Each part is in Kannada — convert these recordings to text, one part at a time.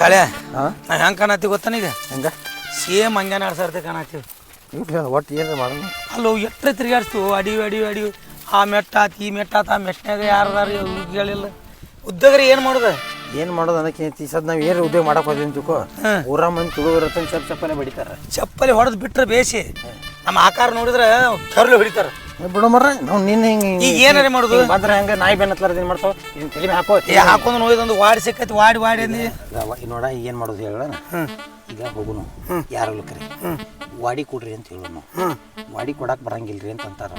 ಸಾಳೆ ನಾ ಹೆಂಗೆ ಗೊತ್ತಾನ ಈಗ ಹಂಗ? ಸೇಮ್ ಹಂಗೆ ನಾಡ್ಸಾರ್ತೆ ಕಾಣತ್ತೀವಿ ಒಟ್ಟು ಏನು ಮಾಡೋಣ ಅಲ್ಲೋ ಎಟ್ರೆ ತಿರ್ಗಾಡ್ಸ್ತೀವಿ ಅಡಿವಿ ಅಡಿವಿ ಅಡಿವಿ ಆ ಮೆಟ್ಟ ಆತು ಈ ಮೆಟ್ಟ ಆತು ಆ ಮೆಟ್ಟಿನಾಗ ಯಾರು ಹೇಳಿಲ್ಲ ಉದ್ದಗ್ರಿ ಏನು ಮಾಡೋದು? ಏನು ಮಾಡೋದು ಅನ್ನಕ್ಕೆ ಈ ಸದ್ ನಾವು ಏನು ಉದ್ಯೋಗ ಮಾಡಕ್ಕೆ ಹೋದ್ವಿ ಹ್ಮ್. ಊರ ಮಂದಿ ತುಡುಗರತ್ತ ಚಪ್ ಚಪ್ಪನೆ ಬಡಿತಾರೆ. ಚಪ್ಪಲಿ ಹೊಡೆದು ಬಿಟ್ರೆ ಬೇಸಿ ನಮ್ಮ ಆಕಾರ ನೋಡಿದ್ರೆ ಕರ್ಲು ಹಿಡಿತಾರ. ಬಿಡು ಮರ ನಾವು ನಿನ್ನ ಹಿಂಗೆ ಈಗ ಏನಾರ ಮಾಡೋದು? ಬಂದ್ರೆ ಹಂಗೆ? ನಾಯಿ ಬೆನ್ನತ್ಲಾರ ಏನು ಮಾಡ್ತಾವ? ಇದನ್ನ ತಲೆ ಹಾಕೋ. ಹಾಕೊಂಡು ನೋಯ್ದೊಂದು ವಾಡಿ ಸಿಕ್ಕೈತಿ ವಾಡಿ ವಾಡಿ ಅಂದಿ. ನೋಡ ಈಗ ಏನು ಮಾಡೋದು ಹೇಳ ಈಗ ಹೋಗುನು. ಯಾರಲ್ಲೂ ಕರೆ. ವಾಡಿ ಕೊಡ್ರಿ ಅಂತ ಹೇಳೋನು. ವಾಡಿ ಕೊಡಕ್ಕೆ ಬರಂಗಿಲ್ರಿ ಅಂತ ಅಂತಾರ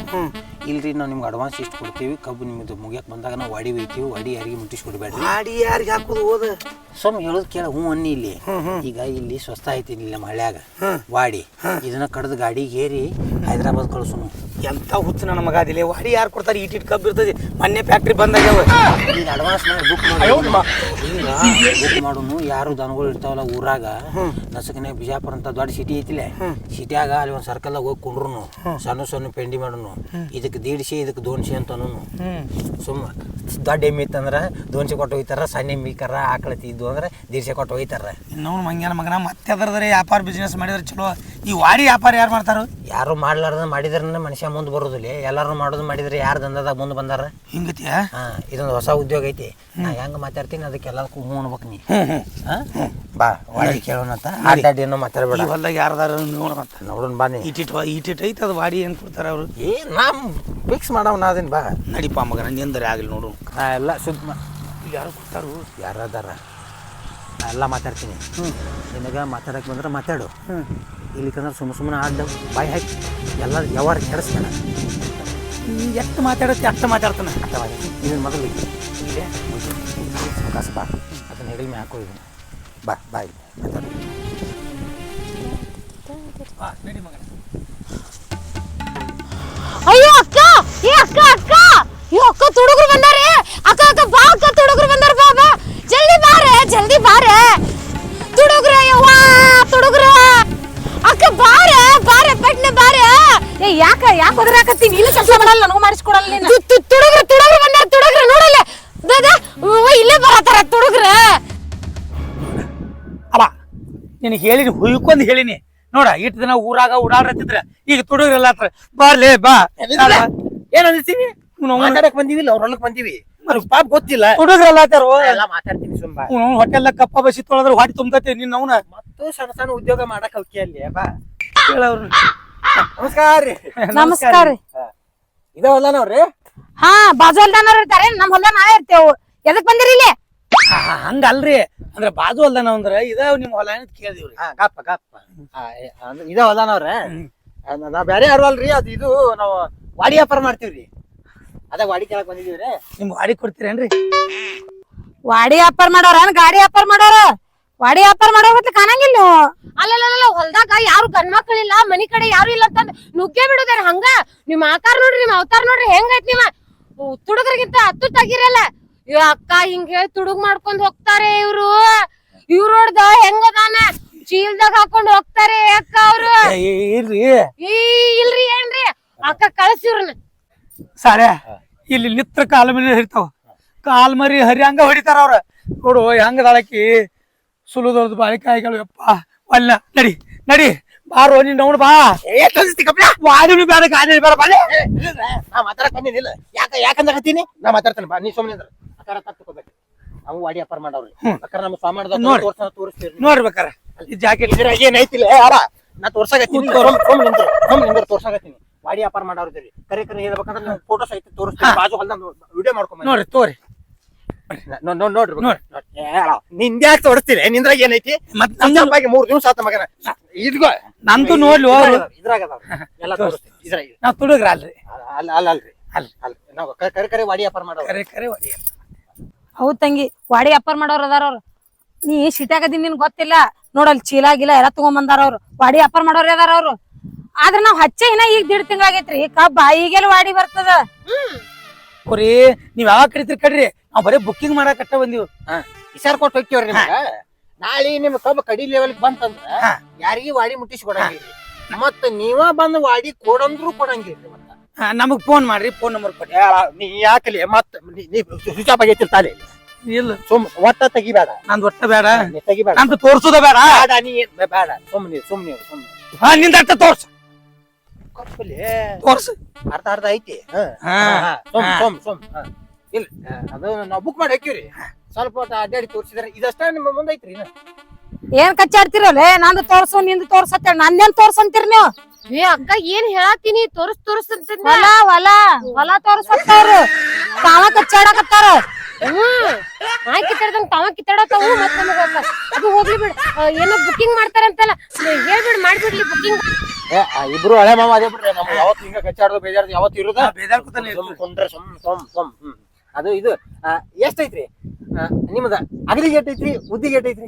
ಇಲ್ರಿ ನಾವು ನಿಮ್ಗೆ ಅಡ್ವಾನ್ಸ್ ಇಷ್ಟು ಕೊಡ್ತೀವಿ. ಕಬ್ಬು ನಿಮ್ದು ಮುಗಿಯಕ್ಕೆ ಬಂದಾಗ ನಾವು ವಾಡಿ ಒಯ್ತೀವಿ. ವಾಡಿ ಯಾರಿಗೆ ಮುಟ್ಟಿಸಿ ಕೊಡಬೇಡ್ರಿ ವಾಡಿ ಯಾರಿಗೆ ಹಾಕೋದು ಹೋದ? ಸೊಮ್ ಹೇಳೋದು ಕೇಳ ಹ್ಞೂ ಅನ್ನಿ ಇಲ್ಲಿ. ಈಗ ಇಲ್ಲಿ ಸ್ವಸ್ಥ ಐತಿ ಇಲ್ಲಿ ನಮ್ಮ ಹಳ್ಯಾಗ. ವಾಡಿ. ಇದನ್ನ ಕಡ್ದು ಗಾಡಿಗೆ ಏರಿ ಹೈದರಾಬಾದ್ ಕಳ್ಸುನು. ಎಂತ ಹುಚ್ಚು ನನ್ನ ಮಗ ಅದಿಲ್ಲ ವಾಡಿ ಯಾರು ಕೊಡ್ತಾರೆ? ಇಟ್ ಇಟ್ ಕಬ್ಬು ಇರ್ತದೆ. ಮೊನ್ನೆ ಫ್ಯಾಕ್ಟ್ರಿ ಬಂದಾಗ ಈಗ ಅಡ್ವಾನ್ಸ್ ಮಾಡಿ ಬುಕ್ ಮಾಡಿ. ಬುಕ್ ಮಾಡೋನು ಯಾರು ದನಗಳು ಇರ್ತಾವಲ್ಲ ಊರಾಗ? ನಸಕನ್ಯಾಗ ಬಿಜಾಪುರ ಅಂತ ದೊಡ್ಡ ಸಿಟಿ ಐತಿಲೆ? ಸಿಟಿಯಾಗ ಅಲ್ಲಿ ಒಂದು ಸರ್ಕಲ್ ಹೋಗಿ ಕುಂಡ್ರು ಸಣ್ಣ ಸಣ್ಣ ಪೆಂಡಿ ಮಾಡೋನು. ಇದಕ್ಕೆ ದೀಡ್ಸಿ ಇದಕ್ಕೆ ದೋನ್ಸಿ ಅಂತ ಅನ್ನೋನು ಸುಮ್ಮ ದೊಡ್ಡ ಎಮ್ಮೆ ಇತ್ತಂದ್ರೆ ದೋನ್ಸಿ ಕೊಟ್ಟು ಹೋಯ್ತಾರ ಸಣ್ಣ ಎಮ್ಮಿ ಕರ ಆಕಳತಿ ಇದ್ದು ಅಂದ್ರೆ ದೀಡ್ಸೆ ಕೊಟ್ಟು ಹೋಯ್ತಾರ ಇನ್ನೊಂದು ಮಂಗ್ಯಾನ ಮಗನ ಮತ್ತೆ ಅದರದ್ರೆ ವ್ಯಾಪಾರ ಬಿಸ್ನೆಸ್ ಮಾಡಿದ್ರೆ ಚಲೋ. ಈ ವಾಡಿ ವ್ಯಾಪಾರ ಯಾರು ಮಾಡ್ತಾರೋ? ಯಾರು ಮಾಡ್ಲಾರ್ದ ಮಾಡಿದ್ರೆ ಮನುಷ್ಯ ಮುಂದೆ ಬರೋದಿಲ್ಲ. ಎಲ್ಲರೂ ಮಾಡೋದು ಮಾಡಿದ್ರೆ ಯಾರು ದಂಧದಾಗ ಮುಂದೆ ಬಂದಾರ? ಹಿಂಗತಿಯಾ ಹಾ ಇದೊಂದು ಹೊಸ ಉದ್ಯೋಗ ಐತಿ. ನಾ ಹೆಂಗೆ ಮಾತಾಡ್ತೀನಿ ಅದಕ್ಕೆ ಎಲ್ಲದಕ್ಕೂ ಹ್ಞೂ ಅನ್ಬೇಕು ನೀ. ಹಾ? ಬಾ ವಾಡಿ ಕೇಳೋಣ ಅಂತ. ಅಡ್ಡಾಡಿ ಏನೋ ಮಾತಾಡ್ಬೇಡ. ಈ ಹೊಲ್ದಾಗ ಯಾರ್ದಾರ ನೋಡಂತ ನೋಡೋಣ ಬಾ ನೀ. ಇಟಿಟ್ ಇಟಿಟ್ ಐತೆ ಅದು ವಾಡಿ ಏನು ಕೊಡ್ತಾರೆ ಅವರು? ಏ ನಾ ಫಿಕ್ಸ್ ಮಾಡವ್ ನಾ ಅದೇನು ಬಾ. ನಡಿಪ ಮಗನ ನಿಂದರೆ ಆಗಲಿ ನೋಡು. ನಾ ಎಲ್ಲ ಶುದ್ಧ ಮಾ ಇಲ್ಲಿ ಯಾರು ಕೊಡ್ತಾರು? ಯಾರದಾರ? ನಾ ಎಲ್ಲ ಮಾತಾಡ್ತೀನಿ. ನಿನಗೆ ಮಾತಾಡಕ್ಕೆ ಬಂದ್ರೆ ಮಾತಾಡು. ಇಲ್ಲಿಕಂದ್ರೆ ಸುಮ್ಮ ಸುಮ್ಮನೆ ಆಡ್ದ ಬಾಯಿ ಹಾಕಿ ಎಲ್ಲ ಯಾವಾರ ಕೆಡಿಸ್ತಾನೆ. ಎಷ್ಟು ಮಾತಾಡತ್ತೆ ಅಷ್ಟು ಮಾತಾಡ್ತಾನೆ. ಇದನ್ನ ಮೊದಲು ಅವಕಾಶ ಬಾ. ಅದನ್ನ ಹೆಗಲ್ ಮೇ ಹಾಕೋ ಇದನ್ನ. ಬಾ ಬಾಯ್ ಮಾತಾಡು. ನಡಿ ಮಗನ. ಅಯ್ಯೋ ಅಕ್ಕ! ಏ ಅಕ್ಕ ಅಕ್ಕ! ಅಯ್ಯೋ ಅಕ್ಕ ತುಡುಗರು ಬಂದಾರೆ. ಅಕ್ಕ ಅಕ್ಕ ಬಾ ಅಕ್ಕ ತುಡುಗರು ಬಂದಾರ ಬಾ ಬಾ. ಜಲ್ದಿ ಬಾರೆ ಜಲ್ದಿ ಬಾರೆ. ಏ ಯಾಕ ಯಾಕ ಒದರಾಕತ್ತೀನಿ ಇಲ್ಲಿ ಕೆಲಸ ಮಾಡಲ್ಲ ನನಗೂ ಮಾಡಿಸ್ಕೊಡಲ್ಲ ನೀನು. ತುಡುಗ್ರ ತುಡುಗ್ರ ಬಂದಾರ ತುಡುಗ್ರ ನೋಡಲ್ಲ. ದಾದ ಇಲ್ಲೇ ಬರತಾರ ತುಡುಗ್ರ. ಅವ ನಿನಗೆ ಹೇಳಿನಿ ಹುಯ್ಕೊಂಡ್ ಹೇಳಿನಿ. ನೋಡ ಇಟ್ಟು ದಿನ ಊರಾಗ ಓಡಾಡ್ರತ್ತಿದ್ರ ಈಗ ತುಡುಗ್ರೆಲ್ಲ ಹತ್ರ ಬರ್ಲೇ ಬಾ. ಏನ್ ಅಂದಿಸ್ತೀವಿ ಮಾತಾಡಕ್ ಬಂದಿವಿ ಅವ್ರ ಹೊಲಕ್ ಬಂದಿವಿ. ಪಾಪ ಗೊತ್ತಿಲ್ಲ. ತುಡುಗ್ರೆಲ್ಲ ಹತ್ತಾರ. ಎಲ್ಲ ಮಾತಾಡ್ತೀನಿ ಸುಮ್ಮ ಹೊಟ್ಟೆಲ್ಲ ಕಪ್ಪ ಬಸಿ ತೊಳೆದ್ರೆ ಹೊಟ್ಟೆ ತುಂಬತೈತಿ ನಿನ್ನ ಅವನ. ಮತ್ತು ಸಣ್ಣ ಸಣ್ಣ ಉದ್ಯೋಗ ಮಾಡಕ್ ಹೋಗಿ ಅಲ್ಲಿ ಬಾ. ಕೇಳವ್ರು. ನಮಸ್ಕಾರ ರೀ. ನಮಸ್ಕಾರ ರೀ. ಇದಾವಲ್ಲ ನಾವ್ರಿ ಹಾ. ಬಾಜು ಹೊಲ್ದಾನವ್ರ ಇರ್ತಾರೆ. ನಮ್ ಹೊಲ್ದ ನಾವೇ ಇರ್ತೇವು. ಎದಕ್ ಬಂದಿರಿ ಇಲ್ಲಿ? ಹಂಗಲ್ರಿ. ಅಂದ್ರ ಬಾಜು ಅಲ್ದ ನಾವ್ ಅಂದ್ರ ಇದ ನಿಮ್ ಹೊಲ ಅಂತ ಕೇಳಿದಿವ್ರಿ. ಹಾ ಗಪ್ಪ ಗಪ್ಪ. ಏ, ಅಂದ್ರ ಇದ ನಾವ್ರ ನಾವ್ ಬ್ಯಾರೆ ಯಾರು ಅಲ್ರಿ? ಅದು ಇದು ನಾವು ವಾಡಿ ವ್ಯಾಪಾರ ಮಾಡ್ತೀವ್ರಿ. ಅದ ವಾಡಿ ಕೇಳಕ್ ಬಂದಿದೀವ್ರಿ ನಿಮ್ ವಾಡಿ ಕೊಡ್ತೀರೇನ್ರಿ? ವಾಡಿ ವ್ಯಾಪಾರ ಮಾಡೋರ ಗಾಡಿ ವ್ಯಾಪಾರ ಮಾಡೋರ? ವಾಡಿ ವ್ಯಾಪಾರ ಮಾಡೋ ಮತ್ತೆ ಕಾಣಂಗಿಲ್ಲ? ಅಲ್ಲಲ್ಲ ಹೊಲ್ದಾಗ ಯಾರು ಗಂಡ್ ಮಕ್ಕಳಿಲ್ಲ ಮನಿ ಕಡೆ ಯಾರು ಇಲ್ಲ ಅಂತಂದ್ ನುಗ್ಗೆ ಬಿಡುದೇನ್ ಹಂಗ? ನಿಮ್ ಆಕಾರ ನೋಡ್ರಿ ನಿಮ್ ಅವತಾರ ನೋಡ್ರಿ ಹೆಂಗೈತ್ ನೀವ? ತುಡುಗ್ರಿಗಿಂತ ಹತ್ತು ತಗಿರಲ್ಲ. ಇವ್ ಅಕ್ಕ ಹಿಂಗೆ ತುಡುಗ್ ಮಾಡ್ಕೊಂಡ್ ಹೋಗ್ತಾರೆ ಇವ್ರು. ಇವ್ರ ನೋಡ್ದ ಹೆಂಗದಾನ ಚೀಲ್ದಾಗ ಹಾಕೊಂಡ್ ಹೋಗ್ತಾರೆ ಅಕ್ಕ ಅವ್ರು. ಈ ಇಲ್ರಿ ಏನ್ರಿ? ಅಕ್ಕ ಕಳ್ಸಿವ್ರನ್ನ ಸಾರೆ ಇಲ್ಲಿ ನಿತ್ರ ಕಾಲ್ ಮರಿ ಹರಿತಾವ. ಕಾಲ್ ಮರಿ ಹರಿಯಂಗ ಹೊಡಿತಾರ ಅವ್ರ. ನೋಡು ಹೆಂಗ ದಾಳಕಿ ಸುಲುದೊಳ್ದು ಬಾಳಿಕಾಯಿಗಳು ಯಪ್ಪ ಅಲ್ಲ ನಡಿ ನಡಿ ಬಾರೋ ನೀನ್ ನೋಡು ಬಾ. ವಾದಿನು ಬೇಡ ಗಾಡಿ ಬೇಡ ಬಾಲೆ ನಾ ಮಾತಾಡಕ್ ಬಂದಿದ್ದಿಲ್ಲ. ಯಾಕ ಯಾಕಂದ್ರೆ ಹತ್ತೀನಿ ನಾ ಮಾತಾಡ್ತೇನೆ ಬಾ ನೀ ಸುಮ್ಮನೆ ಅಕಾರ ತಪ್ಪಿಕೋಬೇಕು ನಾವು ವಾಡಿ ವ್ಯಾಪಾರ ಮಾಡವ್ರಿ. ಅಕಾರ ನಮ್ಮ ಸ್ವಾಮಿ ನೋಡ್. ತೋರಿಸ್ತೀರಿ ನೋಡ್ಬೇಕಾರ ಈ ಜಾಕೆಟ್. ಇದ್ರಾಗ ಏನೈತಿಲ್ಲ ಯಾರ ನಾ ತೋರ್ಸಾಕತ್ತೀನಿ ಸೋಮ್ ನಿಂದ್ರ ಸೋಮ್ ನಿಂದ್ರ ತೋರ್ಸಾಕತ್ತೀನಿ. ವಾಡಿ ವ್ಯಾಪಾರ ಮಾಡೋರ್ದಿರಿ ಕರೆ ಕರೆ ಹೇಳ್ಬೇಕಂದ್ರೆ ಫೋಟೋ ಸಹಿತ ತೋರಿಸ್ತೀನಿ ಬಾಜು ಹೊಲ್ದ ವಿಡಿಯೋ ಮಾಡ್ಕೊಂಡ್ ನೋಡ್ರಿ ತೋರಿ. ನೋಡ್ರಿ ನೋಡ್. ನಿಂದ ಯಾಕೆ ತೋರಿಸ್ತೀನಿ ನಿಂದ್ರಾಗ ಏನೈತಿ? ಮತ್ ನಮ್ದು ನಮ್ಗೆ ಮೂರ್ ದಿವಸ ಆತ ಮಗನ. ಇದ್ಗೋ. ನಂದು ನೋಡ್ಲಿ ಇದ್ರಾಗ ಎಲ್ಲ ತೋರಿಸ್ತೀನಿ. ಇದ್ರಾಗ ನಾವ್ ತುಡುಗ್ರ ಅಲ್ರಿ. ಅಲ್ಲ ಅಲ್ಲ ಅಲ್ರಿ. ಅಲ್ಲ ಅಲ್ಲ ನಾವು ಕರೆ ಕರೆ ವಾಡಿ ವ್ಯಾಪಾರ ಮಾಡೋ ಕರೆ ಕರೆ ವಾಡಿ ಹೌದ್ ತಂಗಿ ವಾಡಿ ಅಪ್ಪರ್ ಮಾಡೋರ್ ಅದಾರ ಅವ್ರು. ನೀ ಸಿಟ್ಯಾಗದಿ ನಿನ್ ಗೊತ್ತಿಲ್ಲ? ನೋಡಲ್ ಚೀಲ ಗಿಲ ಎಲ್ಲ ತಗೊಂಬಂದಾರ ಅವ್ರು. ವಾಡಿ ಅಪ್ಪರ್ ಮಾಡೋರ್ ಅದಾರ ಅವ್ರು. ಆದ್ರ ನಾವ್ ಹಚ್ಚ ಇನ್ನ ಈಗ ದಿಡ್ ತಿಂಗಳಾಗೈತ್ರಿ ಕಬ್ಬ ಈಗೆಲ್ಲ ವಾಡಿ ಬರ್ತದ. ಕೊರಿ ನೀವ್ ಯಾವಾಗ ಕರಿತೀರಿ ಕಡ್ರಿ ನಾವ್ ಬರೀ ಬುಕ್ಕಿಂಗ್ ಮಾಡಕ್ ಅಷ್ಟ ಬಂದಿವ್. ವಿಚಾರ ಕೊಟ್ಟು ಹೋಗ್ತೀವ್ರಿ ನಿಮ್ಗ? ನಾಳೆ ನಿಮ್ ಕಬ್ಬ ಕಡಿ ಲೆವೆಲ್ ಬಂತಂದ್ರ. ಯಾರಿಗಿ ವಾಡಿ ಮುಟ್ಟಿಸಿ ಕೊಡಂಗಿಲ್ರಿ ಮತ್ತ ನೀವ ಬಂದ್ ವಾಡಿ ಕೊಡಂದ್ರು ಕೊಡಂಗಿಲ್ರಿ ಮತ್ತ. ನಮಗ್ ಫೋನ್ ಮಾಡ್ರಿ ಫೋನ್ ನಂಬರ್ ಕೊಡಿ ನೀ ಯಾಕಲಿ ಮತ್ತ ಸ್ವಿಚ್ ಆಫ್ ತಾಲಿ ಇಲ್ಲ. ಸುಮ್ ಒಟ್ಟ ತೆಗಿಬೇಡ. ನಂದ್ ಒಟ್ಟ ಬೇಡ. ತೆಗಿಬೇಡ. ನಂದು ತೋರ್ಸುದ ಬೇಡ. ಬೇಡ ನೀ ಬೇಡ. ಸುಮ್ನೆ ಸುಮ್ನೆ ಸುಮ್ನೆ ಹಾ ನಿಂದ ಅರ್ಥ ತೋರ್ಸು. ತೋರ್ಸು. ಅರ್ಧ ಅರ್ಧ ಐತಿ. ಹಾ, ಸುಮ್ ಸುಮ್ ಸುಮ್. ಹ. ಇಲ್ಲ ಅದು ನಾವು ಬುಕ್ ಮಾಡಿ ಹಾಕಿವ್ರಿ ಸ್ವಲ್ಪ ಹೊತ್ತು ಅಡ್ಡಾಡಿ ತೋರಿಸಿದ್ರೆ. ಇದಷ್ಟ ನಿಮ್ಮ ಮುಂದೆ ಐತ್ರಿ ಇನ್ನ. ಏನ್ ಕಚ್ಚಾಡ್ತಿರಲ್ಲ ನಂದು ತೋರ್ಸು ನಿಂದು ನನ್ ನಂದೇನ್ ತೋರ್ಸಂತೀರಿ ನೀವು? ಏ ಅಕ್ಕ ಏನ್ ಹೇಳತ್ತೀನಿ? ತೋರ್ಸ್ ತೋರ್ಸ್ ಅಂತಂದ ಹೊಲ ಹೊಲ ಹೊಲ ತೋರ್ಸತ್ತವ್ರು. ತಾವ ಕಚ್ಚಾಡಕತ್ತಾರ. ಹ್ಮ್. ಕಿತ್ತಾಡ್ದಂಗ್ ತಾವ ಕಿತ್ತಾಡತಾವು ಮತ್ ನಮಗ ಅದು ಹೋಗ್ಲಿ ಬಿಡ್. ಆ, ಏನೋ ಬುಕಿಂಗ್ ಮಾಡ್ತಾರಂತಲ್ಲ ನೀ ಹೇಳ್ಬಿಡ್ ಮಾಡ್ಬಿಡ್ಲಿ ಬುಕಿಂಗ್ ಏ, ಆ ಇಬ್ರು ಹಳೆ ಮಾಮ ಅದೇ ಬಿಡ್ರಿ. ನಮ್ಗೆ ಯಾವತ್ತು ಹಿಂಗ ಕಚ್ಚಾಡೋದು ಬೇಜಾರ್ದು ಯಾವತ್ತು ಇರುದ? ಬೇಜಾರ್ಕೊತಾನೆ ಸುಮ್ ಕುಂದ್ರೆ ಸುಮ್ ಸುಮ್ ಸುಮ್ ಹ್ಮ್. ಅದು ಇದು ಆ, ಎಷ್ಟೈತ್ರಿ? ಆ, ನಿಮ್ದ ಅಗಲಿಗೆ ಎಷ್ಟೈತ್ರಿ ಉದ್ದಿಗೆ ಎಷ್ಟೈತ್ರಿ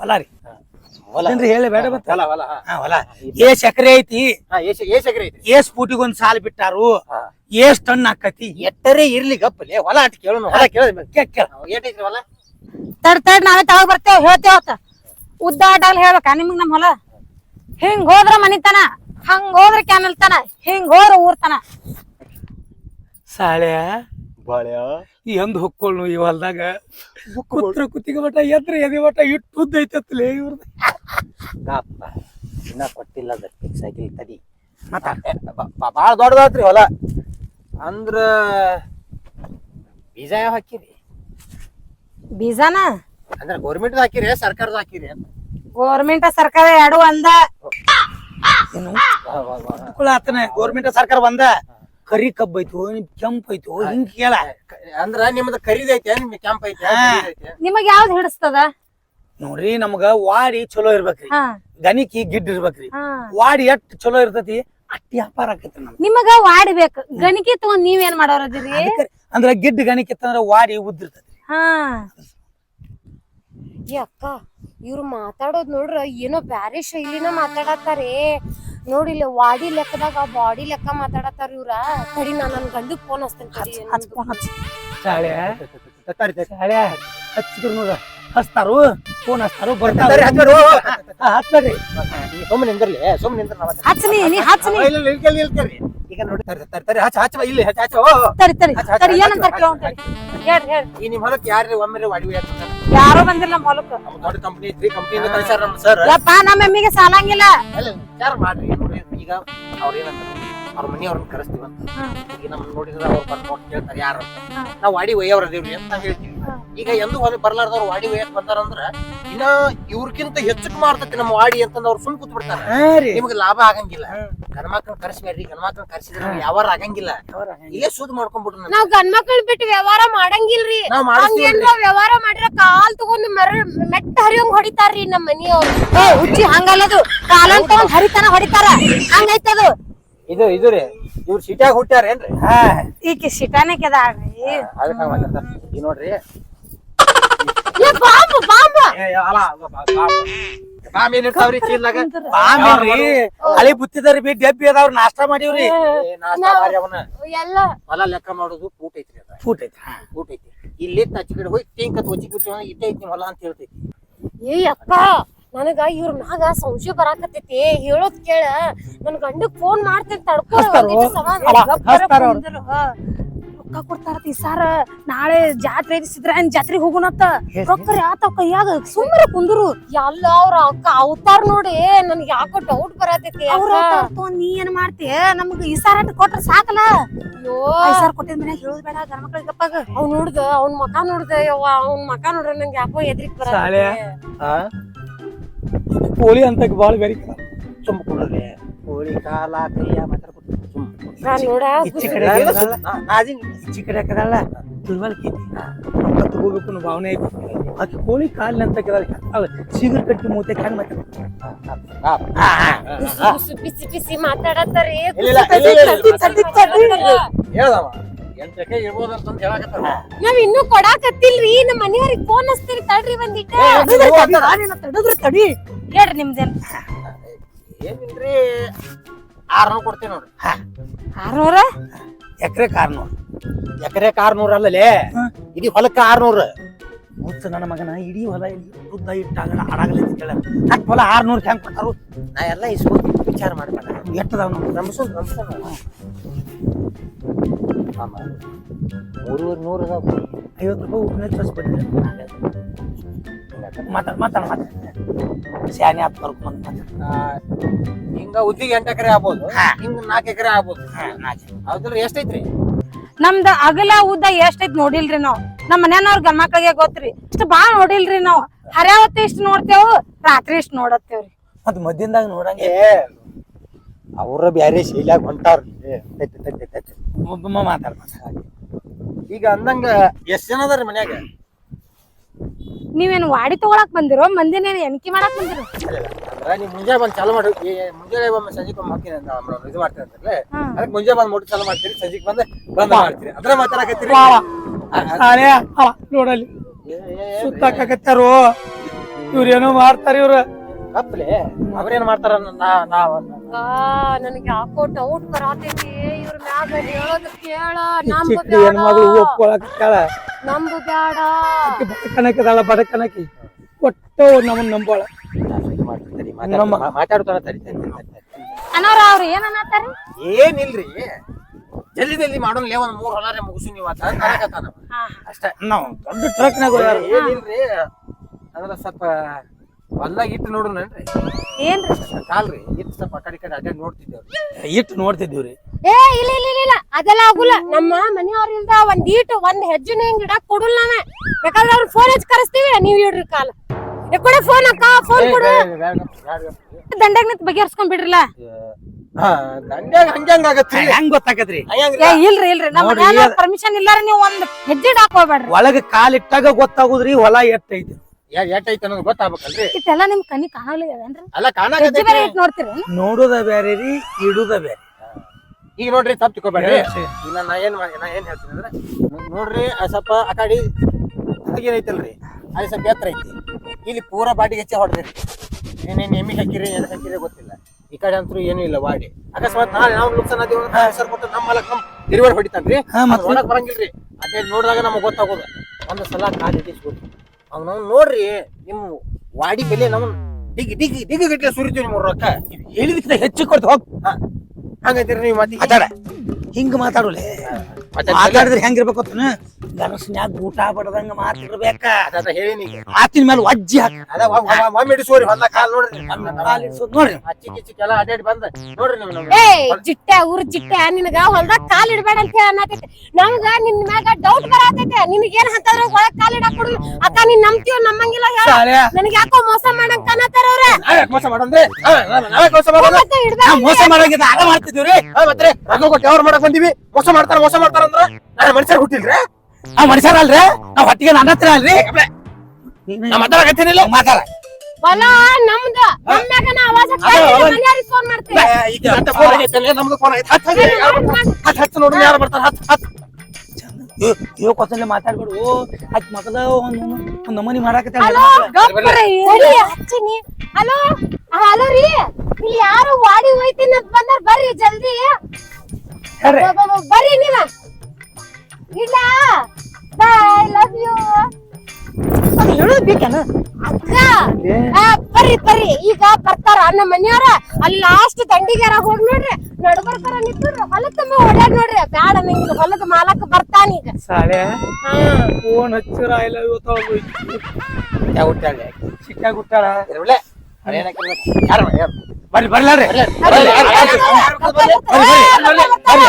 ಹೊಲ ರೀ. ಹೊಲ. ಏನ್ರಿ ಹೇಳಿ ಬೇಡ ಮತ್ತೆ. ಹೊಲ ಹೊಲ ಹಾ. ಹೊಲ. ಏಸ್ ಎಕರೆ ಐತಿ. ಆ ಏಸ್ ಏಸ್ ಎಕರೆ ಐತಿ ಏಸ್ ಫೂಟಿಗೆ ಒಂದ್ ಸಾಲ್ ಬಿಟ್ಟಾರು. ಏಸ್ ಟನ್ ಆಕತಿ. ಎಟ್ಟರೆ ಇರ್ಲಿ ಗಪ್ಪಲೆ ಹೊಲ ಅಟ್ ಕೇಳೋಣ ಹೊಲ ಕೇಳಿದ ಕೇಳ ಏಟೈತ್ರಿ ಹೊಲ? ತಡ್ ತಡ್ ನಾವೇ ಬರ್ತೇವೆ ಹೇಳ್ತೇವೆ ಹೇಳ್ತೇವತ್ತ ಉದ್ದ ಅಡ್ಡಾಲ್ ಹೇಳ್ಬೇಕಾ ನಿಮ್ಗ್ ನಮ್ ಹೊಲ? ಹಿಂಗ್ ಹೋದ್ರ ಮನಿತನ ಹಂಗ್ ಹೋದ್ರ ಕ್ಯಾನಲ್ ತನ ಹಿಂಗ್ ಹೋದ್ರ ಊರ್ ತನ. ಸಾಳೆ ಈ ಎಂದ್ ಹೊಕ್ಕೊಳ್ಳು ಈ ಹೊಲ್ದಾಗ. ಕುತ್ರ ಕುತ್ತಿಗೆ ಮಟ ಎದ್ರ ಎದೆ ಮಟ ಇಟ್ಟು ಉದ್ದ ಐತತ್ಲೆ ಇವ್ರದ್ದು ಗಾಪ ಇನ್ನ ಕೊಟ್ಟಿಲ್ಲ ಅದ ಸೈಕಲ್ ತಡಿ. ಮತ್ತ? ಬಾಳ ದೊಡ್ಡದಾತ್ರಿ ಹೊಲ. ಅಂದ್ರ ಬೀಜ ಯಾವ ಹಾಕಿರಿ? ಬೀಜನ? ಅಂದ್ರ ಗೌರ್ಮೆಂಟ್ ಹಾಕಿರಿ ಸರ್ಕಾರದ ಹಾಕಿರಿ? ಅಂತ ಗೋರ್ಮೆಂಟ್ ಸರ್ಕಾರ ಎರಡು ಒಂದ. ಏನು ಗೌರ್ಮೆಂಟ್ ಸರ್ಕಾರ ಬಂದ. ಕರಿ ಕಬ್ಬ್ ಐತು ಕೆಂಪ್ ಐತೋ ಹಿಂಗ್ ಕೇಳ. ಅಂದ್ರ ನಿಮ್ದ ಕರಿದೈತೆ ನಿಮ್ ಕೆಂಪ್ ಐತೆ? ನಿಮಗ್ ಯಾವ್ದ್ ಹಿಡಿಸ್ತದ? ನೋಡ್ರಿ ನಮಗ ವಾಡಿ ಚಲೋ ಇರ್ಬೇಕ್ರಿ. ಹಾ. ಗಣಿಕಿ ಗಿಡ್ ಇರ್ಬೇಕ್ರಿ. ವಾಡಿ ಎಷ್ಟ್ ಚಲೋ ಇರ್ತತಿ ಅಷ್ಟ್ ವ್ಯಾಪಾರ ಆಕೈತಿ ನಿಮಗ. ವಾಡಿ ಬೇಕು. ಗಣಿಕೆ ತಗೊಂಡ್ ನೀವೇನ್ ಮಾಡೋರದಿರಿ? ಅದಕ್ಕೆ ಅಂದ್ರ ಗಿಡ್ ಗಣಿಕೆ ತಂದ್ರ ವಾಡಿ ಉದ್ದಿರ್ತತಿ ಹಾ. ಏ ಅಕ್ಕ ಇವ್ರು ಮಾತಾಡೋದ್ ನೋಡ್ರ ಏನೋ ಬ್ಯಾರೆ ಶೈಲಿನ ಮಾತಾಡತ್ತಾರೇ. ನೋಡಿಲ್ಲ ವಾಡಿ ಲೆಕ್ಕದಾಗ ಬಾಡಿ ಲೆಕ್ಕ ಮಾತಾಡತ್ತಾರ ಇವ್ರ. ತಡಿ ನಾ ನನ್ ಗಂಡಗ್ ಫೋನ್ ಹಚ್ತೇನೆ ತಡಿ ಹಚ್ ಫೋನ್ ಹಚ್. ಹಚ್ಚಿದ್ರು ನೋಡ ಹಚ್ತಾರು. ಫೋನ್ ಹಚ್ತಾರು ಬರ್ತಾರ. ಹಚ್ಬೇಡ್ರಿ ಸುಮ್ಮನೆ ನಿಂದ್ರಲಿ ಸುಮ್ಮನೆ ನಿಂದ್ರ. ನೀ. ಈಗ ನೋಡಿ ತರಿ ತರಿ ತರಿ ಹಚ್ಚ ಹಚ್ಚ ಇಲ್ಲಿ ಹಚ್ಚ ತರಿ ಹಚ್ಚ, ಕೇಳೋಣ ಹೇಳಿ ಈ ನಿಮ್ ಹೊಲಕ್ ಯಾರ್ರಿ ಒಮ್ಮೆ ಯಾರೋ ಬಂದಿಲ್ಲ ನಮ್ಮ ಹೊಲಕ್ಕ ನಮ್ಮ ದೊಡ್ಡ ಕಂಪ್ನಿ ಐತ್ರಿ ಕಂಪ್ನಿಯಿಂದ ಕಳ್ಸ್ಯಾರ ನಮ್ಮ ಸರ್ ಯಪ್ಪ ನಮ್ಮ ಎಮ್ಮಿಗೆ ಸಾಲಂಗಿಲ್ಲ. ಅಲ್ಲ ವಿಚಾರ ಮಾಡ್ರಿ ನೋಡಿ ಈಗ ಅವ್ರ ಏನಂತಾರೆ ಅವ್ರ ಮನೆಯವ್ರನ್ನ ಕರೆಸ್ತೀವಿ ಅಂತ ಈಗ ನಮ್ಮ ನೋಡಿದ್ರ ಅವ್ರು ಬಂದು ನೋಡಿ ಕೇಳ್ತಾರೆ ಯಾರು ನಾವು ಅಡಿ ನಾವ್ ವಾಡಿ ಒಯ್ಯವ್ರ ಅದೇವ್ರಿ ಅಂತ ಹೇಳ್ತೀವಿ. ಈಗ ಎಂದು ಹೊಲ ಬರ್ಲಾರ್ದವ್ರು ವಾಡಿ ಎಷ್ಟ ಬಂದಾರ ಅಂದ್ರ ಇನ್ನ ಇವ್ರಕ್ಕಿಂತ ಹೆಚ್ಚು ಮಾಡ್ತೈತಿ ನಮ್ಮ ವಾಡಿ ಅಂತಂದ್ ಅವ್ರು ಸುಮ್ ಕೂತ್ ಬಿಡ್ತಾರ ರೀ. ನಿಮ್ಗೆ ಲಾಭ ಆಗಂಗಿಲ್ಲ. ಗಣಮಕ್ಳನ್ನ ಕರೆಸ್ಬೇಡ್ರಿ ಗಣಮಕ್ಳನ್ನ ಕರೆಸಿದ್ರೆ ಯಾವಾರ ಆಗಂಗಿಲ್ಲ. ಇಲ್ಲೇ ಸೂದ್ ಮಾಡ್ಕೊಂಡ್ಬಿಟ್ರು ನಾವ್ ಗಂಡ್ ಮಕ್ಳ್ ಬಿಟ್ಟು ವ್ಯವಹಾರ ಮಾಡಂಗಿಲ್ರಿ. ನಾವ್ ವ್ಯವಹಾರ ಮಾಡಿರ ಕಾಲ್ ತಗೊಂಡ್ ಮರ ಮೆಟ್ಟ ಹರಿಯಂಗ್ ಹೊಡಿತಾರ್ರಿ ನಮ್ಮ ಮನಿಯವ್ರು. ಏ ಹುಚ್ಚಿ ಹಂಗಲ್ಲದು. ಕಾಲಂತ ತಗೊಂಡ್ ಹರಿತನ ಹೊಡಿತಾರ. ಹಂಗೈತದು. ಇದು ಇದು ರೀ ಇವ್ರು ಸಿಟ್ಯಾಗ ಹುಟ್ಟ್ಯಾರೇನ್ರಿ ಹಾ. ಈಕಿ ಶಿಟಾನೆ ಕೆದಾಳ್ರಿ ಅದಕ್ಕೆ. ಈಗ ನೋಡ್ರಿ. ಅಲ್ಲಿ ಬಾಂಬ ಬಾಂಬ. ಏ, ಅಲ್ಲ, ಅಲ್ಲ, ಬಾ- ಬಾ- ಬಾಂಬ್ ಏನ್ ಇರ್ತಾವ್ರಿ ಚೀಲ್ದಾಗ? ಆಮೇಲ್ರಿ ಹಳಿ ಬುತ್ತಿದಾರಿ ಬಿ ಡಬ್ಬಿ ಅದಾವ್ರ ನಾಷ್ಟ ಮಾಡೀವ್ರಿ. ಏ, ನಾಷ್ಟಾ ಮಾರಿ ಅವನ. ಎಲ್ಲ ಹೊಲ ಲೆಕ್ಕ ಮಾಡೋದು ಫೂಟ್ ಐತ್ರಿ ಅದ. ಫೂಟ್ ಐತಿ ಫೂಟ್ ಐತಿ ಇಲ್ಲಿ ಆಚೆ ಕಡೆ ಹೋಗಿ ಕುಚ್ಚಿ ಇಟ್ಟೆ ಐತಿ ನಿಮ್ ಹೊಲ ಅಂತ ಹೇಳ್ತೈತಿ. ಏ ಅಕ್ಕ ನನಗ ಇವ್ರ ಮ್ಯಾಗ ಸಂಶಯ ಬರಾಕತ್ತೈತಿ. ಹೇಳೋದ್ ಕೇಳ. ನನ್ ಗಂಡಗ್ ಫೋನ್ ಮಾಡ್ತೇನೆ ತಡ್ಕೊ. ರೊಕ್ಕ ಕೊಡ್ತಾರ ಈ ಸಾರ ನಾಳೆ ಜಾತ್ರೆ ಸಿದ್ರಾಯನ್ ಏನ್ ಜಾತ್ರೆಗೆ ಹೋಗುಣತ್ತ ರೊಕ್ಕ ಯಾತವ್ ಕೈಯಾಗ? ಸುಮ್ಮನೆ ಕುಂದ್ರು. ಎಲ್ಲ ಅವ್ರ ಅಕ್ಕ ಅವತಾರ ನೋಡಿ ನನ್ಗೆ ಯಾಕೋ ಡೌಟ್ ಬರತೈತಿ ಅವ್ರ ನೀ ಏನ್ ಮಾಡ್ತಿ? ನಮ್ಗ ಈ ಸಾರ ಕೊಟ್ರ ಸಾಕಲ್ಲ. ಅಯ್ಯೋ. ಈ ಸಾರ ಕೊಟ್ಟಿದ್ ಮನ್ಯಾಗ ಹೇಳೋದ್ ಬೇಡ ಮಕ್ಳಿಗೆ ಗಪ್ಪಾಗ ಅವ್ ನೋಡ್ದ ಅವ್ನ ಮಕ ನೋಡ್ದ ಯವ್ವ ಅವ್ನ ಮಕ ನೋಡ್ರ ನಂಗೆ ಯಾಕೋ ಎದ್ರಿಕ್. ಬರ ಕೋಳಿ ಅಂತ ಬಾಳ ಬೇರೆ ಸುಮ್ಮ ಕೊಡ್ರಿ ಕೋಳಿ ಕಾಲ ಕೈಯ ಮಾತ್ರ ಕಡೆ ಹಾಕದಲ್ಲ ತಗೋಬೇಕು ಅನ್ನೋ ಭಾವನೆ ಐತಿ ಆಕಿ ಕೋಳಿ ಕಾಲಿನ ಅಂತ ಸಿಗರ್ ಕಟ್ಟಿ ಮೂತೆ ಹೆಂಗ್ ಬಿಸಿ ಬಿಸಿ ಬಿಸಿ ಮಾತಾಡತ್ತಾರಿ. ಹೇಳ್ದವ ನಾವ್ ಇನ್ನೂ ಕೊಡಾಕತ್ತಿಲ್ರಿ ನಮ್ಮ ಮನೆಯವ್ರಿಗೆ ಫೋನ್ ಹಚ್ತೀರಿ ತಡ್ರಿ ಬಂದಿಟ್ಟ ತಡಿದ್ರ ತಡಿ ಹೇಳ್ರಿ ನಿಮ್ದೇನ್? ಏನಿಲ್ರಿ ಆರ್ನೂರು ಕೊಡ್ತೀನಿ ನೋಡ್ರಿ. ಆರ್ನೂರ? ಎಕರೆ ಆರ್ನೂರು. ಎಕರೆ ಆರ್ನೂರು ಅಲ್ಲಲೇ? ಇಡೀ ಹೊಲಕ್ಕೆ ಆರ್ನೂರು. ಮುಚ್ಚ ನನ್ನ ಮಗನ ಇಡೀ ಹೊಲ ಇಲ್ಲಿ ಉದ್ದ ಇಟ್ಟಾಗ ಅಂತ ಕೇಳ ಅಟ್ ಹೊಲ ಆರ್ನೂರ್ ಹೆಂಗ್ ಕೊಟ್ಟಾರು? ನಾ ಎಲ್ಲ ಇಸ್ಕೊಂಡು ವಿಚಾರ ಮಾಡ್ಬೇಡ. ಎಟ್ಟದಾವ ನಾವು ನಮ್ಸು ನಮ್ಸು. ಮಾಮ ಮೂರುವರೆ ನೂರು ಅದಾವ ಐವತ್ತು ರೂಪಾಯಿ ಉಪ್ಪಿನ ಬಂದಿದೆ. ಮಾತಾಡ ಮಾತಾಡ ಮಾತಾಡ. ಶಾನೆ ಹತ್ತು ಕರ್ಕೊಂಡ್ ಮಾತಾಡ. ಹಿಂಗ ಉದ್ದಿಗೆ ಎಂಟು ಎಕರೆ ಆಗ್ಬೋದು ಹಿಂಗ ನಾಲ್ಕು ಎಕರೆ ಆಗ್ಬೋದು. ಹೌದ್ರಿ ಎಷ್ಟೈತ್ರಿ? ನಮ್ದ ಅಗಲ ಉದ್ದ ಎಷ್ಟೈತ್ ನೋಡಿಲ್ರಿ ನಾವ್. ನಮ್ ಮನ್ಯಾನವ್ರ ಗಂಡ್ಮಕ್ಳಿಗೆ ಗೊತ್ತ್ರಿ. ಇಷ್ಟ ಬಾಳ ನೋಡಿಲ್ರಿ ನಾವ್. ಹರ್ಯಾವತ್ತ ಇಷ್ಟ ನೋಡ್ತೇವ್ ರಾತ್ರಿ ಇಷ್ಟ ನೋಡತ್ತೇವ್ರಿ. ಮತ್ ಮದ್ಯಂದಾಗ ನೋಡಂಗೆ. ಅವ್ರ ಬ್ಯಾರೆ ಶೈಲ್ಯಾಗ ಹೊಂಟಾವ್ರಿ ಒಬ್ಬಮ್ಮ ಮಾತಾಡ ಈಗ ಅಂದಂಗ ಎಷ್ಟ್ ಜನ ಅದಾರ ಮನ್ಯಾಗ? ನೀವೇನ್ ವಾಡಿ ತಗೊಳಕ್ ಬಂದಿರೋ? ಮಂದಿನ ಎಣಿಕೆ ಮಾಡಕ್ ಬಂದಿರೋ? ಅಂದ್ರೆ ನೀ ಮುಂಜಾನೆ ಬಂದ್ ಚಾಲು ಮಾಡಿ. ಮುಂಜಾನೆ ಒಮ್ಮೆ ಸಂಜೆಗೆ ಒಮ್ಮೆ ಹಾಕಿ ಇದು ಮಾಡ್ತೀನಿ ಅಂತಲ್ಲ ಹ್ಮ್. ಅದಕ್ಕೆ ಮುಂಜಾನೆ ಬಂದ್ ಮೋಟಿ ಚಾಲು ಮಾಡ್ತೀರಿ ಸಂಜೆಗೆ ಬಂದ್ ಬಂದ್ ಮಾಡ್ತೀರಿ. ಅದ್ರ ಮಾತಾಡಕತ್ತೀರಿ ಶಾಲೆ ನೋಡಲ್ಲಿ. ಸುತ್ತಾಕತ್ತಾರು ಇವ್ರೇನೋ ಮಾಡ್ತಾರ ಇವ್ರ. ಕಪ್ಲೆ? ಅವ್ರೇನ್ ಮಾಡ್ತಾರ? ನಾವ್ ನನಗೆ ಯಾಕೋ ಡೌಟ್ ಬರಾತೈತಿ. ಇವ್ರ ಮ್ಯಾಗ ಹೇಳೋದ್ ಕೇಳ. ನಮ್ದು ಚಿಕ್ಕ ಹೆಣ್ಮಗಳು ಬ್ಯಾಡ ಒಪ್ಕೊಳಕತ್ತಾಳ ನಮ್ದು ಬ್ಯಾಡ. ಆಕಿ ಬಡಕನಕಿದಾಳ ಬಡಕನಕಿ ಒಟ್ಟು ನಮ್ಮನ್ನ ನಂಬೋಳ ನಮ್ಮ- ಮಾತಾಡ್ತಾರ ತಡಿ ತಡಿ, ತಡಿ, ತಡಿ, ತಡಿ. ಅನವ್ರ ಅವ್ರ ಏನ್ ಅನ್ನತ್ತಾರ? ಏನಿಲ್ರಿ? ಜಲ್ದಿ ಜಲ್ದಿ ಮಾಡೋನ್ ಲೇ ಒಂದ್ ಮೂರ್ ಹೊಲಾರೆ ಮುಗಿಸು ನೀವು ಅಂತ. ಅಷ್ಟೇ. ನಾವು ದೊಡ್ಡ ಟ್ರಕ್ನಾಗ ಏನಿಲ್ರಿ? ಅದ್ರ ಸ್ವಲ್ಪ ಹೊಲ್ದಾಗ ಇಟ್ಟು ನೋಡೋಣನ್ರಿ ಏನ್ರಿ? ಕಾಲ್ರಿ ಇಟ್ಟು ಸ್ವಲ್ಪ ಆ ಕಡೆ ಈ ಕಡೆ ಅಡ್ಡಾಡಿ ನೋಡ್ತಿದ್ದೇವ್ರಿ. ಇಟ್ಟು ನೋಡ್ತಿದ್ದೀವ್ರಿ. ಏ ಇಲ್ಲ ಇಲ್ಲ ಇಲ್ಲ ಇಲ್ಲ ಅದೆಲ್ಲ ಆಗುಲ್ಲ. ನಮ್ಮ ಮನೆಯವ್ರಿಂದ ಒಂದ್ ಈಟು ಒಂದ್ ಹೆಜ್ಜೆನ ಹಿಂಗ್ ಇಡಕ್ ಕೊಡುಲ್ಲ ನಾವೇ. ಯಾಕಂದ್ರೆ ಅವ್ರ ಫೋನ್ ಹಚ್ಚಿ ಕರೆಸ್ತೀವಿ ನೀವ್ ಇಡ್ರಿ ಕಾಲ. ಕೊಡ ಫೋನ್ ಅಕ್ಕ ಫೋನ್ ಕೊಡು. ನಿಂತ್ ಬಗೆಹರ್ಸ್ಕೊಂಡ್ ಬಿಡ್ರಲ್ಲ. ದಂಡ್ಯಾಗ ಹಂಗ್ಯಾಂಗ ಆಗತ್ರಿ ಹೆಂಗ್ ಗೊತ್ತಾಕತ್ರಿ? ಏ ಇಲ್ರಿ ಇಲ್ರಿ ನಮ್ಮ ನೋಡ್ರಿ, ಮನ್ಯಾಗ ಪರ್ಮಿಷನ್ ಇಲ್ಲಾರ ನೀವು ಒಂದ್ ಹೆಜ್ಜೆ ಇಡಾಕ್ ಹೋಗ್ಬೇಡ್ರಿ. ಒಳಗ ಕಾಲಿಟ್ಟಾಗ ಗೊತ್ತಾಗುದ್ರಿ ಹೊಲ ಎಟ್ಟೈತಿ ಎಟ್ಟೈತೆ ಅನ್ನೋದು ಗೊತ್ತಾಗ್ಬೇಕಲ್ರಿ? ಇಟ್ಟೆಲ್ಲ ನಿಮ್ ಕಣ್ಣಿ ಕಾಣಲಿಗದೇನ್ರಿ ಅಲ್ಲ ಕಾಣಕತ್ತೈತಿ ಬೇರೆ. ಇಟ್ ನೋಡ್ತೀರಿ ನೋಡುದ ಬ್ಯಾರೆ ರೀ ಇಡುದ ಬ್ಯಾರೆ ಈಗ ನೋಡ್ರಿ ತಪ್ಪು ತಿಳ್ಕೊಬೇಡ್ರಿ. ಈಗ ನಾ ಏನ್ ಮಾ- ನಾ ಏನ್ ಹೇಳ್ತೀನಿ ಅಂದ್ರೆ ನೋಡ್ರಿ ಆ ಸ್ವಲ್ಪ ಆ ಕಡೆ ಏನೈತಲ್ರಿ ಅಲ್ಲಿ ಸ್ವಲ್ಪ ಎತ್ತರ ಐತಿ. ಇಲ್ಲಿ ಪೂರಾ ಬಾಡಿಗೆ ಹೆಚ್ಚೆ ಹೊಡೆದ್ರಿ. ಏನೇನ್ ಎಮ್ಮಿ ಹಾಕಿರಿ ಏನ್ ಹಾಕಿರಿ ಗೊತ್ತಿಲ್ಲ. ಈ ಕಡೆ ಅಂತೂ ಏನೂ ಇಲ್ಲ ವಾಡಿ. ಅಕಸ್ಮಾತ್ ನಾಳೆ ನಾವು ನುಕ್ಸಾನ್ ಅದೀವಿ ಅಂತ ಹೆಸರು ಕೊಟ್ಟು ನಮ್ಮ ಹೊಲಕ್ ನಮ್ ತಿರುವಾಡಿ ಹೊಡಿತಾನ್ರಿ? ಹಾ, ಮತ್ತೆ? ಬರಂಗಿಲ್ರಿ. ಅದೇ ನೋಡಿದಾಗ ನಮಗೆ ಗೊತ್ತಾಗೋದು. ಒಂದು ಸಲ ಕಾಲು ಇಟ್ಟಿಸ್ಬೋದು ಅವ್ನು ನೋಡ್ರಿ ನಿಮ್ ವಾಡಿ ಬೆಲೆ ನಮ್ ಡಿಗ್ ಡಿಗ್ ಡಿಗ್ ಗಟ್ಲೆ ಸುರಿತೀವಿ ನಿಮ್ಮ ರೊಕ್ಕ. ಹೇಳಿದಕ್ಕಿಂತ ಹೆಚ್ಚು ಕೊಡ್ತು ಹೋಗ್. ಹಂಗಂತೀರಿ ನೀವು ಮತ್ತೆ ಮಾತಾಡ. ಹಿಂಗ್ ಮಾತಾಡುಲೆ. ಮಾತಾಡಿದ್ರೆ ಹೆಂಗಿರ್ಬೇಕು ಗನಸ್ನ್ಯಾಗ ಊಟ ಬಡದಂಗ ಮಾತಿರ್ಬೇಕ ಅದ ಹೇಳಿನಿ. ಮಾತಿನ ಮೇಲೆ ಅಜ್ಜಿ ಹಾಕ ಅದ ಒಮ್ಮೆ- ಇಡಿಸೋರಿ ಹೊಲ ಕಾಲ್ ನೋಡ್ರಿ. ಕಾಲ್ ಇಡ್ಸೋದ್ ನೋಡ್ರಿ. ಅಚ್ಚಿ ಕಿಚ್ಚಿ ಕೆಲ ಅಡ್ಡಾಡಿ ಬಂದ. ನೋಡ್ರಿ ನೀವು. ಏ ಜಿಟ್ಟೆ ಊರ್ ಜಿಟ್ಟೆ ನಿನಗ ಹೊಲ್ದಾಗ ಕಾಲ್ ಇಡಬೇಡ ಅಂತ ಹೇಳಿ ಅನ್ನತೈತಿ. ನಮ್ಗ ನಿನ್ ಮ್ಯಾಗ ಡೌಟ್ ಬರತೈತೆ. ನಿನಗ ಏನ್ ಅಂತಂದ್ರ ಒಳಗ್ ಕಾಲ್ ಇಡಕ್ ಕೊಡು ಅಕ್ಕ ನೀನ್ ನಂಬ್ತೀವ ನಮ್ಮಂಗಿಲ್ಲ ಹೇಳ. ಶಾಲೆ ಯಾಕೋ ಮೋಸ ಮಾಡಂಗ್ ಕನತಾರ ಅವ್ರ? ಮೋಸ ಮಾಡಂದ್ರೆ? ಮೋಸ ಮಾಡೋದು? ಮೋಸ ಮಾಡಂಗಿದ್ದ ಆಗ ಮಾಡ್ತಿದ್ದೀವ್ರಿ. ಹಾ, ಮತ್ತೆ ರೊಕ್ಕ ಕೊಟ್ಟು ಯಾವ್ರು ಮಾಡಕ್ ಬಂದಿವಿ. ಮೋಸ ಮಾಡ್ತಾರ ಮೋಸ ಮಾಡ್ತಾರ ಅಂದ್ರ ನಾನು ಮನುಷ್ಯರ್ ಹುಟ್ಟಿಲ್ರಿ? ನಾವ್ ಮನುಷ್ಯರಲ್ರಿ? ನಾವ್ ಹೊಟ್ಟಿಗೆ ನನ್ನ ಹತ್ರ ಅಲ್ರಿ? ನಾ ಮಾತಾಡಕತ್ತೀನಿಲ್ಲ ಮಾತಾಡ. ಹೊಲ ನಮ್ದ. ನಮ್ಮ್ಯಾಗ ನಾ ಮನೆಯವ್ರಿಗೆ ಫೋನ್ ಮಾಡ್ತೀವಿ. ಈಗ ಅಂತ ಫೋನ್ ನಮ್ದು ಫೋನ್ ಆಗೈತೆ. ಹತ್ತು ಹತ್ತು ಯಾರು ಬರ್ತಾರ? ಹತ್ತು ಯಾರು ಬರ್ತಾರ? ಹತ್ತು ಹತ್ತು ಇವ್ ಕೊತ್ತಲೆ ಮಾತಾಡ್ಬೇಡು. ಆಕಿ ಮಗದ ಒಂದ್ ಒಂದ್ ನಮೂನಿ ಮಾಡಾಕತ್ತಾಳ ಹಲೋ ಹಚ್ಚಿನಿ. ಹಲೋ ಹಲೋ ರೀ ಇಲ್ಲಿ ಯಾರು ವಾಡಿ ಹೋಯ್ತೀನಿ ಅಂತ ಬಂದಾರ ಬರ್ರಿ ಜಲ್ದಿ. ಬರ್ರಿ. ನೀವ ಇಲ್ಲ ಬಾಯ್ ಲವ್ ಯು ಹೇಳೋದ್ ಬೇಕೇನ? ಅಕ್ಕ ಆ, ಬರ್ರಿ ಬರ್ರಿ. ಈಗ ಬರ್ತಾರ ನಮ್ಮ ಮನೆಯವ್ರ ಅಲ್ಲಿ ಲಾಸ್ಟ್ ದಂಡಿಗಾರ ಹೋಗಿ ನೋಡ್ರಿ. ನಡ್ಬರ್ತಾರ ನಿಂತ್ರಿ. ಹೊಲದ ತುಂಬ ಓಡ್ಯಾಡ್ ನೋಡ್ರಿ. ಬ್ಯಾಡ ನಂಗಿಲ್ಲ ಹೊಲದ ಮಾಲಕ್ ಬರ್ತಾನೀಗ ಸಾಳೆ ಹಾ. ಫೋನ್ ಹಚ್ಚಿರ ಇಲ್ಲ ಇವತ್ತು ಹುಟ್ಟಾಳೆ ಸಿಕ್ಕಾಗ ಹುಟ್ಟಾಳ ಬರ್ರಿ ಬರ್ಲಾರ್ರಿ ಬರ್ರಿ ಬರ್ರಿ.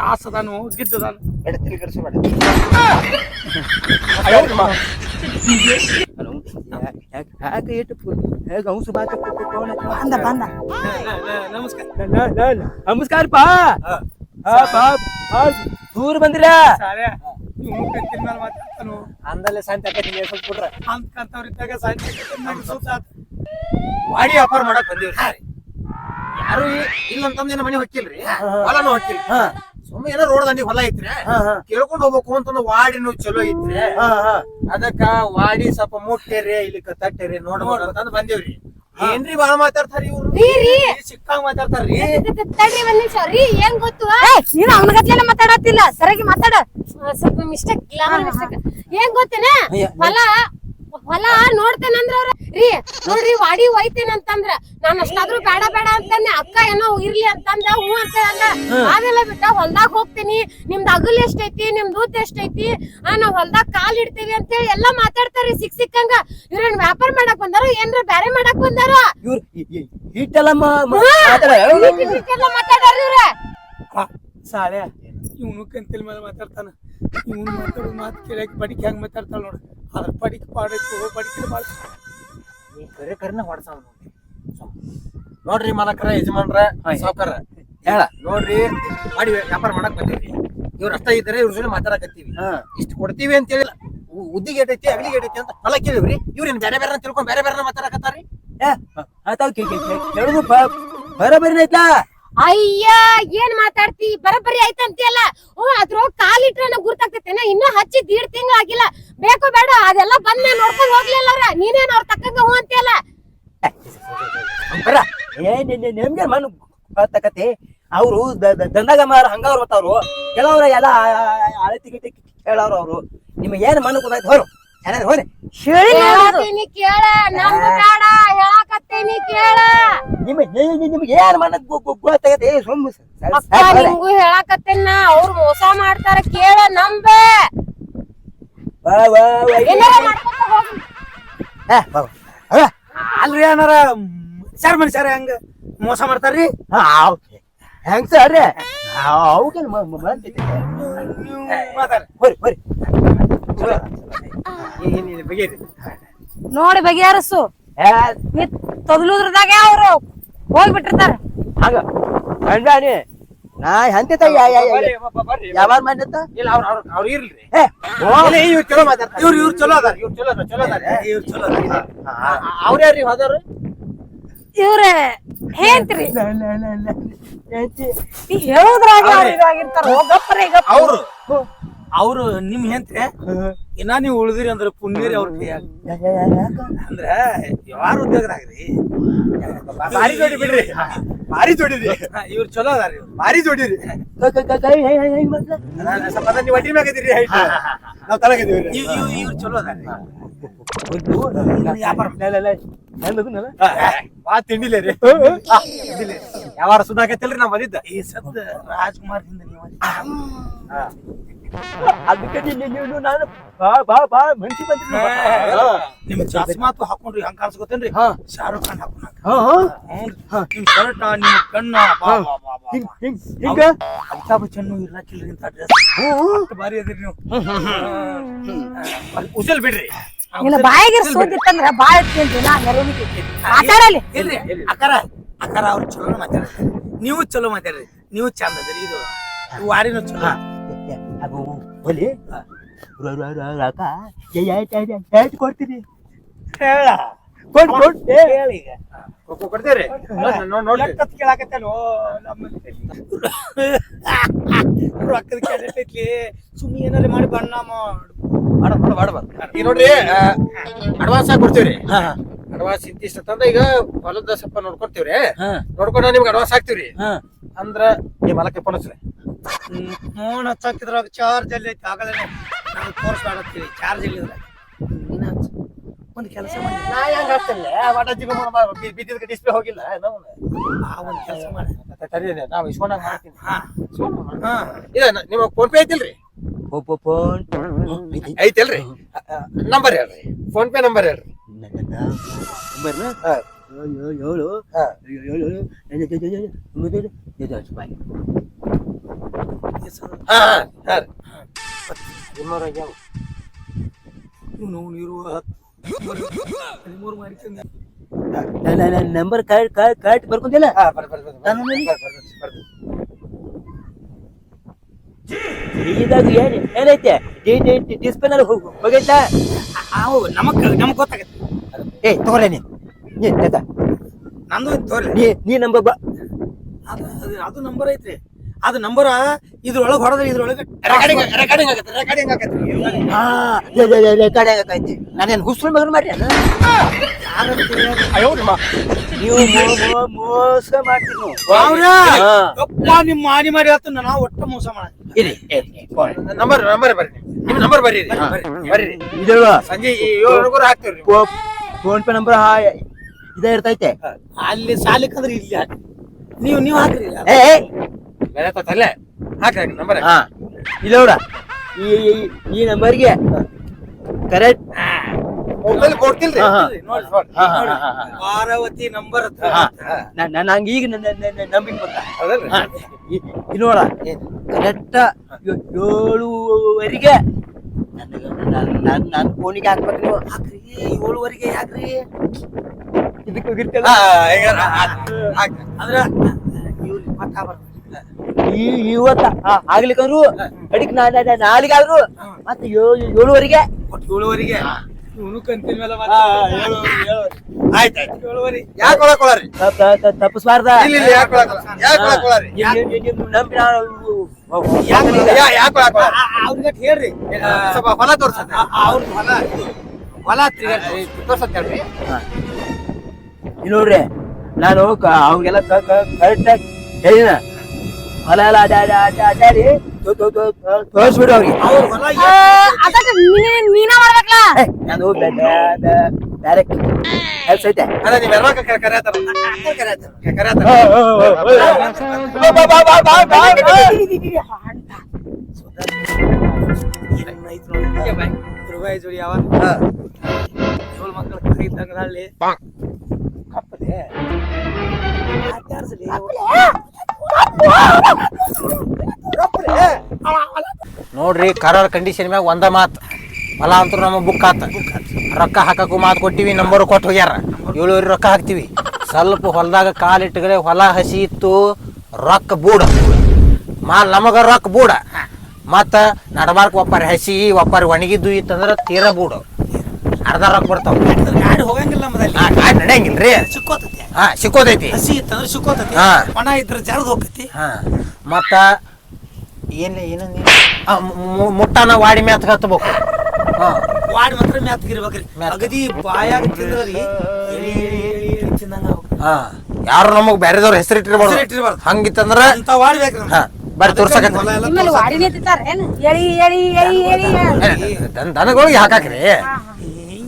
ರಾಸದಾನು ಗಿದ್ದದಾನು ಕೆಡಿಸ್ಬೇಡ ಬಂದ ಬಂದ. ನಮಸ್ಕಾರ. ನಮಸ್ಕಾರ ಪಾ ದೂರ ಬಂದಿರ? ಅಂದಲ್ಲೇ ಶಾಂತಿ ಆಕತಿ ಸ್ವಲ್ಪ ಬಿಡ್ರ ಅಂತ ಕಂತವ್ರಿದ್ದಾಗ ಸಾಯ್ತಿ ಸುತ್ತ ವಾಡಿ ವ್ಯಾಪಾರ ಮಾಡಕ್ ಬಂದಿವ್ರಿ. ಯಾರು ಇಲ್ಲಂತಂದ್ರೆ ಮನೆ ಹೊಕ್ಕಿಲ್ರಿ? ಹೊಲನು ಹೊಕ್ಕಿಲ್ಲ ಸುಮ್ಮನೆ ಏನೋ ರೋಡ್ ದಂಡಿ ಹೊಲ ಐತ್ರಿ ಕೇಳ್ಕೊಂಡ್ ಹೋಗ್ಬೇಕು ವಾಡಿ ನೀವು ಚಲೋ ಐತ್ರಿ ಹಾ ಹಾ. ಅದಕ್ಕ ವಾಡಿ ಸ್ವಲ್ಪ ಮುಟ್ಟೇರಿ ಇಲ್ಲಿ ತಟ್ಟೇರಿ ನೋಡ್ಬೋದು ಅಂತಂದ್ ಬಂದೇವ್ರಿ. ಏನ್ರಿ ಬಾಳ ಮಾತಾಡ್ತಾರಿ ಇವ್ರು? ಸಿಕ್ಕಂಗ್ ಮಾತಾಡ್ತಾರ್ರಿ. ತಡ್ರಿ ಒಂದ್ ನಿಮಿಷ. ರೀ ಏನ್ ಗೊತ್ತು ನೀನು ಅವನಗತ್ಲೆಲ್ಲ ಮಾತಾಡತ್ತಿಲ್ಲ. ಸರಿಯಾಗಿ ಮಾತಾಡ. ಸ್ವಲ್ಪ ಮಿಸ್ಟೇಕ್ ಗ್ಲಾಮರ್ ಮಿಸ್ಟೇಕ್ ಏನ್ ಗೊತ್ತೇನ? ಹೊಲ ಹೊಲ ನೋಡ್ತೇನಂದ್ರ ಅವ್ರ. ರೀ ನೋಡ್ರಿ ವಾಡಿ ಒಯ್ತೇನಂತಂದ್ರ ನಾನ್ ಅಷ್ಟಾದ್ರೂ ಬೇಡ ಬೇಡ ಅಂತಾನೆ ಅಕ್ಕ ಏನೋ ಇರ್ಲಿ ಅಂತಂದ್ರ ಹೂ ಅಂತ ಅಂದ ಅದೆಲ್ಲ ಬಿಟ್ಟ ಹೊಲ್ದಾಗ ಹೋಗ್ತೀನಿ. ನಿಮ್ದ್ ಅಗಲ್ ಎಷ್ಟೈತಿ ನಿಮ್ದ್ ಊತ್ ಎಷ್ಟೈತಿ ಆ ನಾವ್ ಹೊಲ್ದಾಗ ಕಾಲ್ ಇಡ್ತೀವಿ ಅಂತೇಳಿ ಎಲ್ಲಾ ಮಾತಾಡ್ತಾರ್ರಿ ಸಿಕ್ ಸಿಕ್ಕಂಗ. ಇವ್ರೇನ್ ವ್ಯಾಪಾರ ಮಾಡಕ್ ಬಂದಾರ ಏನ್ರ ಬ್ಯಾರೆ ಮಾಡಕ್ ಬಂದಾರ? ಇವ್ರು ಇಟ್ಟೆಲ್ಲ ಮಾತಾಡ ಎಲ್ಲ ಮಾತಾಡ್ರಿ ಇವ್ರ. ಸಾಳೆ ಇವನು ಕಂತಿಲ್ ಮೇಲೆ ಮಾತಾಡ್ತಾನ. ಇವನು ಮಾತಾಡೋ ಮಾತು ಕೇಳಕ್ ಬಡಿಕೆ ಹಂಗ ಮಾತಾಡ್ತಾಳ ನೋಡು. ಅದ್ರ ಪಡಿಕೆ ಪಾಡಕ್ಕೆ ಕರೆ ಕರೆನ ಹೊಡ್ಸಾವ್ ನೋಡ್ರಿ ನೋಡ್ರಿ ಮಾಲಕರ ಯಜಮಾನ್ರ ಸಾವ್ಕಾರ. ಹೇಳ. ನೋಡ್ರಿ ಮಾಡಿ ವ್ಯಾಪಾರ ಮಾಡಕ್ ಬಂದಿವ್ರಿ. ಇವ್ರ ಅಷ್ಟ ಇದ್ರೆ ಇವ್ರ ಜೊತೆ ಮಾತಾಡಕತ್ತೀವಿ. ಹಾ. ಇಷ್ಟು ಕೊಡ್ತೀವಿ ಅಂತ ಹೇಳಿಲ್ಲ. ಉದ್ದಿಗೆ ಏಟೈತಿ ಅಗಲಿಗೆ ಏಟೈತಿ ಅಂತ ಹೊಲ ಕೇಳಿವ್ರಿ. ಇವ್ರೇನ್ ಬೇರೆ ಬೇರೆ ತಿಳ್ಕೊಂಡ್ ಬೇರೆ ಬೇರೆ ಮಾತಾಡಕತ್ತಾರಿ ಏ ಆತಾವ್ ಕೇಳುದು ಬರಬರಿ ಐತ್ಲಾ? ಅಯ್ಯ ಏನ್ ಮಾತಾಡ್ತಿ ಬರಬರಿ ಆಯ್ತಂತಿಯಲ್ಲ ಹ್ಞೂ ಅದ್ರೊಳಗ್ ಕಾಲಿಟ್ರೆ ನಂಗ್ ಗುರ್ತಾಗ್ತೈತೆ ಇನ್ನೂ ಹಚ್ಚಿ ದೀಡ್ ತಿಂಗಳು ಆಗಿಲ್ಲ ಬೇಕು ಬೇಡ ಅದೆಲ್ಲ ಬಂದ್ ನೋಡ್ಕೊಂಡ್ ಹೋಗ್ಲಿಲ್ಲ ಅವ್ರ ನೀನೇನ್ ಅವ್ರ ತಕ್ಕಂಗ ಹೂ ಅಂತಿಯಲ್ಲ ಬರ ನಿಮ್ಗೆ ಮನ್ ಗೊತ್ತಾಕತಿ ಅವರು ದಂಡಗ ಮಾರ ಹಂಗವ್ರು ಮತ್ತವ್ರು ಕೆಲವ್ರ ಎಲ್ಲ ಅಳತಿ ಗಿಟ್ಟಿ ಕೇಳವ್ರು ಅವ್ರು ನಿಮಗೆ ಏನ್ ಮನ ಗೊತ್ತಾಯ್ತು ಹೊರು ಹೋರಿ ಹೇಳಿ ಕೇಳ ನಮ್ಗ ಬೇಡ ಹೇಳಾಕತ್ತೀನಿ ಕೇಳ ನಿಮ್ ನಿಮ್ಗೆ ಏನು ಗೊತ್ತಾಗತ್ತೆ ಸುಮ್ಮ ಅಕ್ಕ ನಿಮ್ಗೂ ಹೇಳಾಕತ್ತೇನ ಅವ್ರು ಮೋಸ ಮಾಡ್ತಾರ ಕೇಳ ನಂಬೆ ಏನಾರ ಮಾಡ್ಕೊಂತ ಹೋಗ್ ಅಲ್ರಿ ಏನಾರ ಸರ್ ಮನುಷ್ಯರ ಹೆಂಗ ಮೋಸ ಮಾಡ್ತಾರ್ರಿ ಹೆಂಗ್ ಸರ್ ಅವ್ರಿ ಮಾತಾಡ ಹೋರಿ ಹೋರಿ ನೋಡಿ ಬಗೆಹರಿಸು. ತೊದಲುದ್ರದಾಗ ಅವ್ರು ಹೋಗ್ಬಿಟ್ಟಿರ್ತಾರ. ಹಂಗ. ಕಂಡಾನಿ ನಾ. ಎಂತ ಯಾವಾಗ ಮಾಡಿತ್ತ ಇಲ್ಲ ಅವ್ರ ಅವ್ರ ಅವ್ರ ಇರ್ಲಿ ಇವ್ರು ಚಲೋ ಮಾತಾಡ್ತಾರೆ. ಇವ್ರು ಇವ್ರು ಚಲೋ ಅದಾರ. ಇವ್ರು ಚಲೋ ಚಲೋ ಅದಾರ. ಇವ್ರು ಚಲೋ ಅದಾರ. ಅವ್ರ ಯಾರ್ರಿ ಹೋದವ್ರು ಇವ್ರ ಹೇಳ್ತೀರಿ ಹೇಳೋದ್ರಾಗ ಹೇಳುದ್ರಾಗ ಅವ್ರು. ಇದಾಗಿರ್ತಾರ. ಗಪ್ಪರೆ ಗಪ್ಪ ಅವ್ರು. ಅವ್ರು ನಿಮ್ ಹೆಂತೆ ಇನ್ನ ನೀವು ಉಳಿದಿರಿ ಅಂದ್ರೆ ಪುಣ್ಯರಿ ಅವ್ರ ಕೈಯಾಗ. ಅಂದ್ರ ಯಾರು ಉದ್ಯೋಗದಾಗ್ರಿ? ಭಾರಿ ಜೋಡಿ ಬಿಡ್ರಿ. ಭಾರಿ ಜೋಡಿರಿ. ಇವ್ರು ಚಲೋ ಅದಾರಿ ಭಾರಿ ಜೋಡಿರಿ. ಸ್ವಲ್ಪ ನೀವು ಅಡ್ಡಿ ಮ್ಯಾಗದಿರಿ ನಾವ್ ತಳಗಿದೀವಿ ಇವ್- ಇವ್- ಇವ್ರು ಚಲೋ ಅದಾರಿ ಬಾ ತಿಂಡಿಲೇ ರೀ. ಯಾವಾರ ಸುಧಾಕತ್ತಿಲ್ರಿ ನಾವ್ ಬಂದಿದ್ದ? ಈ ಸದ್ ರಾಜ್ಕುಮಾರ್ ಹಿಂದೆ ನೀವು ಅದಕ್ಕೆ ನೀವು ನಾನು ಬಾ ಬಾ ಬಾ ಮನ್ಸಿ ಬಂದ್ರಿ ನಿಮ್ ಚಸ್ಮಾತು ಹಾಕೊಂಡ್ರಿ ಹಂಗ ಕಾಣಿಸ್ಕೊತೇನ್ರಿ? ಹಾ. ಶಾರುಖ್ ಖಾನ್ ಹಾಕೊಂಡ ನಿಮ್ ಶರ್ಟ್ ನಿಮ್ ಕಣ್ಣ ಹಿಂಗ್ ಅಮಿತಾಬ್ ಬಚ್ಚನ್ ಇರ್ಲಾಕಿಲ್ರಿ ಅಂತ ಡ್ರೆಸ್ ಬಾರಿ ಅದಿರಿ ನೀವು. ಉಸಲ್ ಬಿಡ್ರಿ. ಇಲ್ಲ ಬಾಯಿಗೆ ಸೋದಿತ್ತಂದ್ರ ಬಾಳ ಇರ್ತೀನಿ ನಾ ಅಕಾರ ಮಾತಾಡಲಿ ಇಲ್ರಿ ಅಕ್ಕಾರ ಅಕ್ಕಾರ ಅವ್ರು ಚಲೋ ಮಾತಾಡ್ರಿ. ನೀವು ಚಲೋ ಮಾತಾಡ್ರಿ. ನೀವು ಚಂದ ಅದ್ರಿ ಇದು ವಾರಿನೂ ಚಲೋ. ಒಲಿ. ರೊಕ್ಕ ಎಷ್ಟು ಕೊಡ್ತೀನಿ. ಹೇಳ. ಕೊಡ್ ಕೊಡ್. ಹೇಳಿ ಈಗ. ರೊಕ್ಕದ ಕೇಳತೈತ್ಲಿ ಸುಮ್ಮನೆ ಏನಾರ ಮಾಡಿ ಬಣ್ಣ ನೋಡ್ರಿ ಅಡ್ವಾನ್ಸ್ ಆಗಿ ಕೊಡ್ತೀವ್ರಿ. ಅಡ್ವಾನ್ಸ್ ಇಂತಿಷ್ಟ ಅಂತಂದ್ರ ಈಗ ಹೊಲದ ಸ್ವಲ್ಪ ನೋಡ್ಕೊಡ್ತೀವ್ರಿ. ಹಾ. ನೋಡ್ಕೊಂಡು ನಿಮ್ಗೆ ಅಡ್ವಾನ್ಸ್ ಹಾಕ್ತಿವ್ರಿ. ಹಾ. ಅಂದ್ರ ಈ ಮಲಕ್ಕೆ ಫೋನ್ ಹಚ್ಚ್ರಿ ಫೋನ್ ಹಚ್ಚಾಕಿದ್ರಾಗ ಚಾರ್ಜ್ ಅಲ್ಲಿ ಐತಿ ಆಗಲೇ ನಾನು ತೋರಿಸ್ಬೇಡತ್ತೀವಿ ಚಾರ್ಜ್ ಇಲ್ಲ ಒಂದು ಕೆಲಸ ಮಾಡಿ. ನಾ ಹೆಂಗ್ ಹಾಕ್ತೇನೆ ವಾಟಾಜಿಗೆ ಬಿದ್ದಿದ್ಕ ಡಿಸ್ಪ್ಲೇ ಹೋಗಿಲ್ಲ ನಾವು ಆ ಒಂದು ಕೆಲಸ ಮಾಡಿ. ತಡಿ ನಾವು ಇಸ್ಕೊಂಡಾಗ ಮಾಡ್ತೀನಿ. ಹಾ. ಹಾ. ನಿಮಗೆ ಫೋನ್ ಪೇ ಐತಿಲ್ರಿ? ಫೋನ್ ಐತಿಲ್ರಿ? ನಂಬರ್ ಹೇಳ್ರಿ. ಫೋನ್ ಪೇ ನಂಬರ್ ಹೇಳ್ರಿ. ನಂಬರ್ನ ಹಾ. ಏಳು ಏಳು ಏಳು. ಏಳು ಏಳು ಏಳು. ಏಳು ರೀ ಇನ್ನೂರ ಆಗ್ಯಾವ ಇವ್ನು ಇರುವ ಹದಿಮೂರು ಮಾಡ್ಕೊಂಡು ನಂಬರ್ ಕಾರ್ಡ್ ಕಾರ್ಡ್ ಕಾರ್ಡ್ ಬರ್ಕೊಂತಿಲ್ಲ ಇದಾಗ ಏನ್ ಏನೈತೆ? ಡಿಸ್ಪ್ಲೇ ನಲ್ಲಿ ಹೋಗೈತಾ? ಅವು ನಮಗ್ ನಮಗ್ ಗೊತ್ತಾಗತ್ತೆ. ಏ ತಗೋರೆ ನೀ ನೀ ನಂದು ತೋರಿ ನೀ ನಂಬರ್ ಬಾ. ಅದು ನಂಬರ್ ಐತ್ರಿ. ಅದು ನಂಬರ್ ಇದ್ರೊಳಗೆ ಹೊಡೆದ್ರೆ ಇದ್ರೊಳಗೆ ರೆಕಾರ್ಡಿಂಗ್ ರೆಕಾರ್ಡಿಂಗ್ ಆಗತ್ತೆ ರೆಕಾರ್ಡಿಂಗ್ ಆಗತ್ತೆ. ಹಾ ರೆಕಾರ್ಡ್ ಆಗೈತಿ ನಾನೇನ್ ಹುಸ್ರು ಮಗನ್ ಮಾಡಿ ನೀವು ಮೋಸ ಮಾಡ್ತೀನಿ ನೀವು. ಅವ್ರ ನಿಮ್ಮ ಮಾನಿ ಮಾಡಿ ಆತ ನಾವು ಒಟ್ಟ ಮೋಸ ಮಾಡ ಇರಿ. ನಂಬರ್ ನಂಬರ್ ಬರ್ರಿ. ನಿಮ್ ನಂಬರ್ ಬರ್ರಿ ಬರ್ರಿ. ಇದಲ್ವಾ ಸಂಜೆ ಏಳುವರೆಗೂ ಹಾಕ್ತೀರಿ ಫೋನ್ ಪೇ ನಂಬರ್ ಇದೇ ಇರ್ತೈತೆ. ಅಲ್ಲಿ ಸಾಲಕ್ಕಂದ್ರೆ ಇಲ್ಲಿ ಹಾಕಿ ನೀವು ನೀವು ಹಾಕ್ರಿ. ಏ ಹಾಕ್ರಿ ನಂಬರ್ ಹಾ. ಈ ಈ- ಈ ನಂಬರ್ಗೆ ಕರೆಕ್ಟ್. ಕೊಡ್ತಿಲ್ರಿ. ಹಾ, ಹಾ. ನೋಡಿ ನೋಡಿ. ಹಾ ಹಾ ಹಾ ಹಾ ಪಾರ್ವತಿ ನಂಬರ್ ಹಾ. ನಾ- ನಾ- ನಂಗೆ ಈಗ ನಂಬಿಕೆ ಬಂತ ಹೌದಲ್ರಿ? ಹಾ. ಇ- ಇಲ್ಲಿ ನೋಡ. ಕರೆಕ್ಟ್ ಏಳುವರೆಗೆ ನನಗೆ ನನ್ನ ನನ್ನ ಫೋನಿಗೆ ಹಾಕ್ಬೇಕು ನೀವು. ಹಾಕ್ರಿ ಏಳುವರೆಗೆ ಹಾಕ್ರಿ. ಇದಕ್ಕೆ ಹೋಗಿರ್ತಲ್ಲ ಹಾ, ಹಾಕ್ರಿ. ಹಾಕ್ರಿ. ಅಂದ್ರ ಇವ್ರು ಮತ್ತ ಬರ್ತಾರೆ. ಈ ಇವತ್ತ ಆಗ್ಲಿಕ್ಕಂದ್ರು ಅಡಿಕ್ ನಾ ಆದ್ರು ಮತ್ತೆ ಏಳು ಏಳುವರೆಗೆ. ಏಳುವರೆಗೆ? ತಪ್ಪಿಸ್ಬಾರ್ದ? ಹೇಳ್ರಿ. ಸ್ವಲ್ಪ ಹೊಲ ತೋರ್ಸತ್ತ. ಅವ್ರದ್ದು ಹೊಲ. ಇದು. ಹೊಲ ತಿರ್ಗಾಡ್ರಿ. ತೋರ್ಸತ್ತೆ ಹೇಳ್ರಿ. ನೋಡ್ರಿ ನಾನು ಅವ್ರಿಗೆಲ್ಲ ಕರೆಕ್ಟ್ ಆಗಿ ಹೇಳಿನ. ಹೊಲ ಎಲ್ಲ ಅಡ್ಡಾಡಿ ಅಡ್ಡಾಡಿ ಅಡ್ಡಾಡಿ ತೋ- ತೋ- ತೋ- ತೋ- ತೋರ್ಸ್ಬಿಡು ಅವ್ರಿಗೆ. ನೀನ ಮಾಡ್ಬೇಕಲ್ಲ ನಾನು ಬ್ಯಾರೆ ಕೆಲ್ಸ ಐತೆ. ಅದೇ ನೀವ್ ಕರೆ ಕರೆಯತ್ತಾರ? ಕರೆಯತ್ತಾರ? ಜೋಡಿ ಯಾವ ಮಕ್ಕಳು ಕೈ ಇದ್ದಂಗ ಅಲ್ಲಿ. ಕಪ್ಪದೆ. ನೋಡ್ರಿ, ಕರಾರ್ ಕಂಡೀಷನ್ ಮ್ಯಾಗ ಒಂದ ಮಾತ್. ಹೊಲ ಅಂತೂ ನಮ್ಮ ಬುಕ್ ಆತ. ರೊಕ್ಕ ಹಾಕಕ್ಕೂ ಮಾತು ಕೊಟ್ಟಿವಿ ನಂಬರ್ ಕೊಟ್ಟು ಹೋಗ್ಯಾರ. ಏಳುವರೆ ರೊಕ್ಕ ಹಾಕ್ತಿವಿ. ಸ್ವಲ್ಪ ಹೊಲದಾಗ ಕಾಲಿಟ್ಟಗಡೆ ಹೊಲ ಹಸಿ ಇತ್ತು, ರೊಕ್ಕ ಬೂಡ. ಮಾ ನಮಗ ರೊಕ್ಕ ಬೂಡ. ಮತ್ತ ನಡಬಾರ್ಕ ಒಪ್ಪಾರಿ ಹಸಿ, ಒಪ್ಪಾರಿ ಒಣಗಿದ್ದು ಇತ್ತಂದ್ರ ತೀರ ಬೂಡು. ಅರ್ಧ ರೊಕ್ಕ ಬರ್ತಾವ ಗಾಡಿ ಹೋಗಂಗಿಲ್ಲ ನಮ್ಮದಲ್ಲಿ ಹಾ ಗಾಡಿ ನಡೆಯಂಗಿಲ್ರಿ. ಸಿಕ್ಕೋತತಿ. ಹಾ ಸಿಕ್ಕೋದೈತಿ ಹಸಿ ಇತ್ತಂದ್ರೆ ಸಿಕ್ಕೋತೈತಿ. ಹಾ. ಒಣ ಇದ್ರ ಜರ್ದ ಹೋಗ್ತೈತಿ. ಹಾ. ಮತ್ತ ಏನ್ ಏನು ಮುಟ್ಟಾನ ವಾಡಿ ಮ್ಯಾತ್ ಹತ್ತಬೇಕು ಹಾ. ವಾಡಿ ಮಾತ್ರ ಮ್ಯಾತ್ಗಿರ್ಬೇಕ್ರಿ ಮ್ಯಾತ್. ಅಗದಿ ಬಾಯಾಗ ತಿಂದ್ರಿ ಎಳಿ ಎಳಿ ಎಳಿ ಎಳಿ ತಿಂದಂಗ ಹಾ. ಯಾರು ನಮಗ್ ಬ್ಯಾರೆದವ್ರ ಹೆಸರು ಇಟ್ಟಿರ್ಬಾರ್ದು. ಇಟ್ಟಿರ್ಬಾರ್ದು. ಹಂಗಿತ್ತಂದ್ರ ಅಂತ ವಾಡಿ ಬೇಕ್ರಿ ನಮ್ಗೆ. ಹಾ ಬರ್ರಿ ತೋರ್ಸಕ ಹೊಲ ಎಲ್ಲ ನಿಮ್ಮಲ್ಲಿ ವಾಡಿನೇ ತಿಂತಾರ ಏನ್? ಎಳಿ ಎಳಿ ಎಳಿ ಎಳಿ. ದನಗಳಿಗೆ ಹಾಕಾಕ್ರಿ.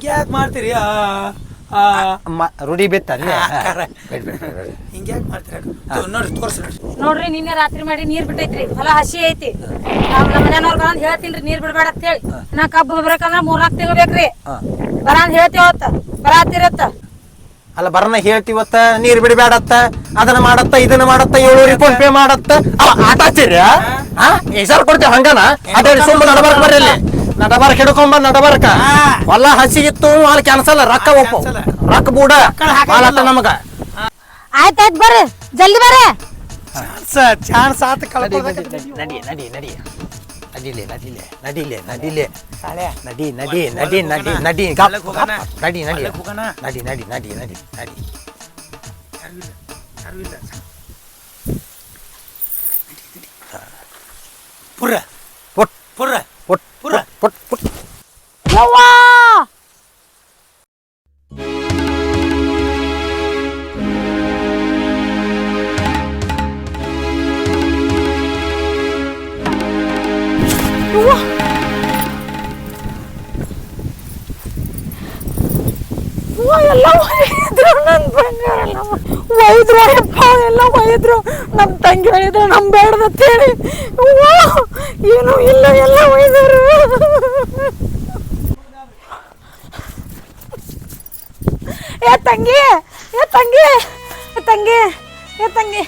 ಹಿಂಗ್ಯಾಕ್ ಮಾಡ್ತೀರಿ? ಆ ಆ. ಮ- ರೂಢಿ ಬಿತ್ತ. ಹಿಂಗ್ಯಾಕ್ ಮಾಡ್ತೀರಿ? ನೋಡ್ರಿ ತೋರ್ಸಿ ನೋಡ್ರಿ ನೋಡ್ರಿ ನಿನ್ನೆ ರಾತ್ರಿ ಮಾಡಿ ನೀರ್ ಬಿಟ್ಟೈತ್ರಿ. ಹೊಲ ಹಸಿ ಐತಿ. ನಾವ್ ನಮ್ಮ ಮನೆಯವ್ರ ಬಂದ್ ಹೇಳ್ತೀನ್ರಿ ನೀರ್ ಬಿಡ್ಬೇಡ ಅಂತ ಹೇಳಿ. ನಾ ಕಬ್ಬು ಬರ್ಬೇಕಂದ್ರ ಮೂರ್ನಾಕ್ ನಾಲ್ಕು ಬೇಕ್ರಿ ಬರಾನ್ ಬರ ಅಂತ ಹೇಳ್ತೇವತ್ತ ಬರಾತಿರತ್ತ ಅಲ್ಲ ಬರನ ಹೇಳ್ತಿವತ್ತ ನೀರ್ ಬಿಡಬೇಡತ್ತ. ಅದನ್ನ ಮಾಡತ್ತ ಇದನ್ನ ಮಾಡತ್ತ ಏಳು ಫೋನ್ ಪೇ ಮಾಡತ್ತ. ಅವ ಆಟ ಹಚ್ಚಿರಿ ಹಾ. ಹೆಸರು ಕೊಡ್ತೇವೆ ಹಂಗನ? ಅದೇ ಸುಮ್ಮನೆ ನಡಬಾರ್ಕ ಬರ್ರಿ ಇಲ್ಲಿ. ನಡಬಾರ್ಕ ಹಿಡ್ಕೊಂಬ ನಡಬಾರ್ಕ. ಹೊಲ ಹಸಿಗಿತ್ತು ಅಲ್ಲಿ ಕ್ಯಾನ್ಸಲ್ ರೊಕ್ಕ ಒಪ್ಪು. Cancel. ರೊಕ್ಕ ಬೂಡ ಮಾಲತ್ತ ನಮಗ. ಆಯ್ತಾಯ್ತು ಬರ್ರಿ. ಜಲ್ದಿ ಬರ್ರಿ. ಚಾನ್ಸ್ ಚಾನ್ಸ್ ಆತ ಕಳ್ಕೊಳ್ಬೇಕಂತ ನಡಿ ನಡಿ ನಡಿ ನಡಿಲೆ ನಡಿಲೆ ನಡಿಲೆ ನಡಿಲೆ. ನಡಿ ನಡಿ ನಡಿ ನಡಿ ನಡಿ. ಗಪ್, ಹೊಲಕ್ ಹೋಗೋಣ. ಗಪ್. ನಡಿ ನಡಿ. ಹೊಲಕ್ ಹೋಗೋಣ. ನಡಿ ನಡಿ ನಡಿ ನಡಿ ನಡಿ. ಯಾರು ಇಲ್ಲ ಒಯ್ದ್ರು ನನ್ ಬಂಗಾರ ಎಲ್ಲ ಒಯ್ದ್ರು ಅಯ್ಯಪ್ಪ ಎಲ್ಲ ಒಯ್ದ್ರು ನಮ್ ತಂಗಿ ಒಯ್ದ್ರು ನಮ್ ಬೇಡದ ಅಂತೇಳಿ ಅವ್ವಾ, ಏನು ಇಲ್ಲ ಎಲ್ಲ ಒಯ್ದರು. ಏ ತಂಗಿ ಏ ತಂಗಿ ಏ ತಂಗಿ ಏ ತಂಗಿ.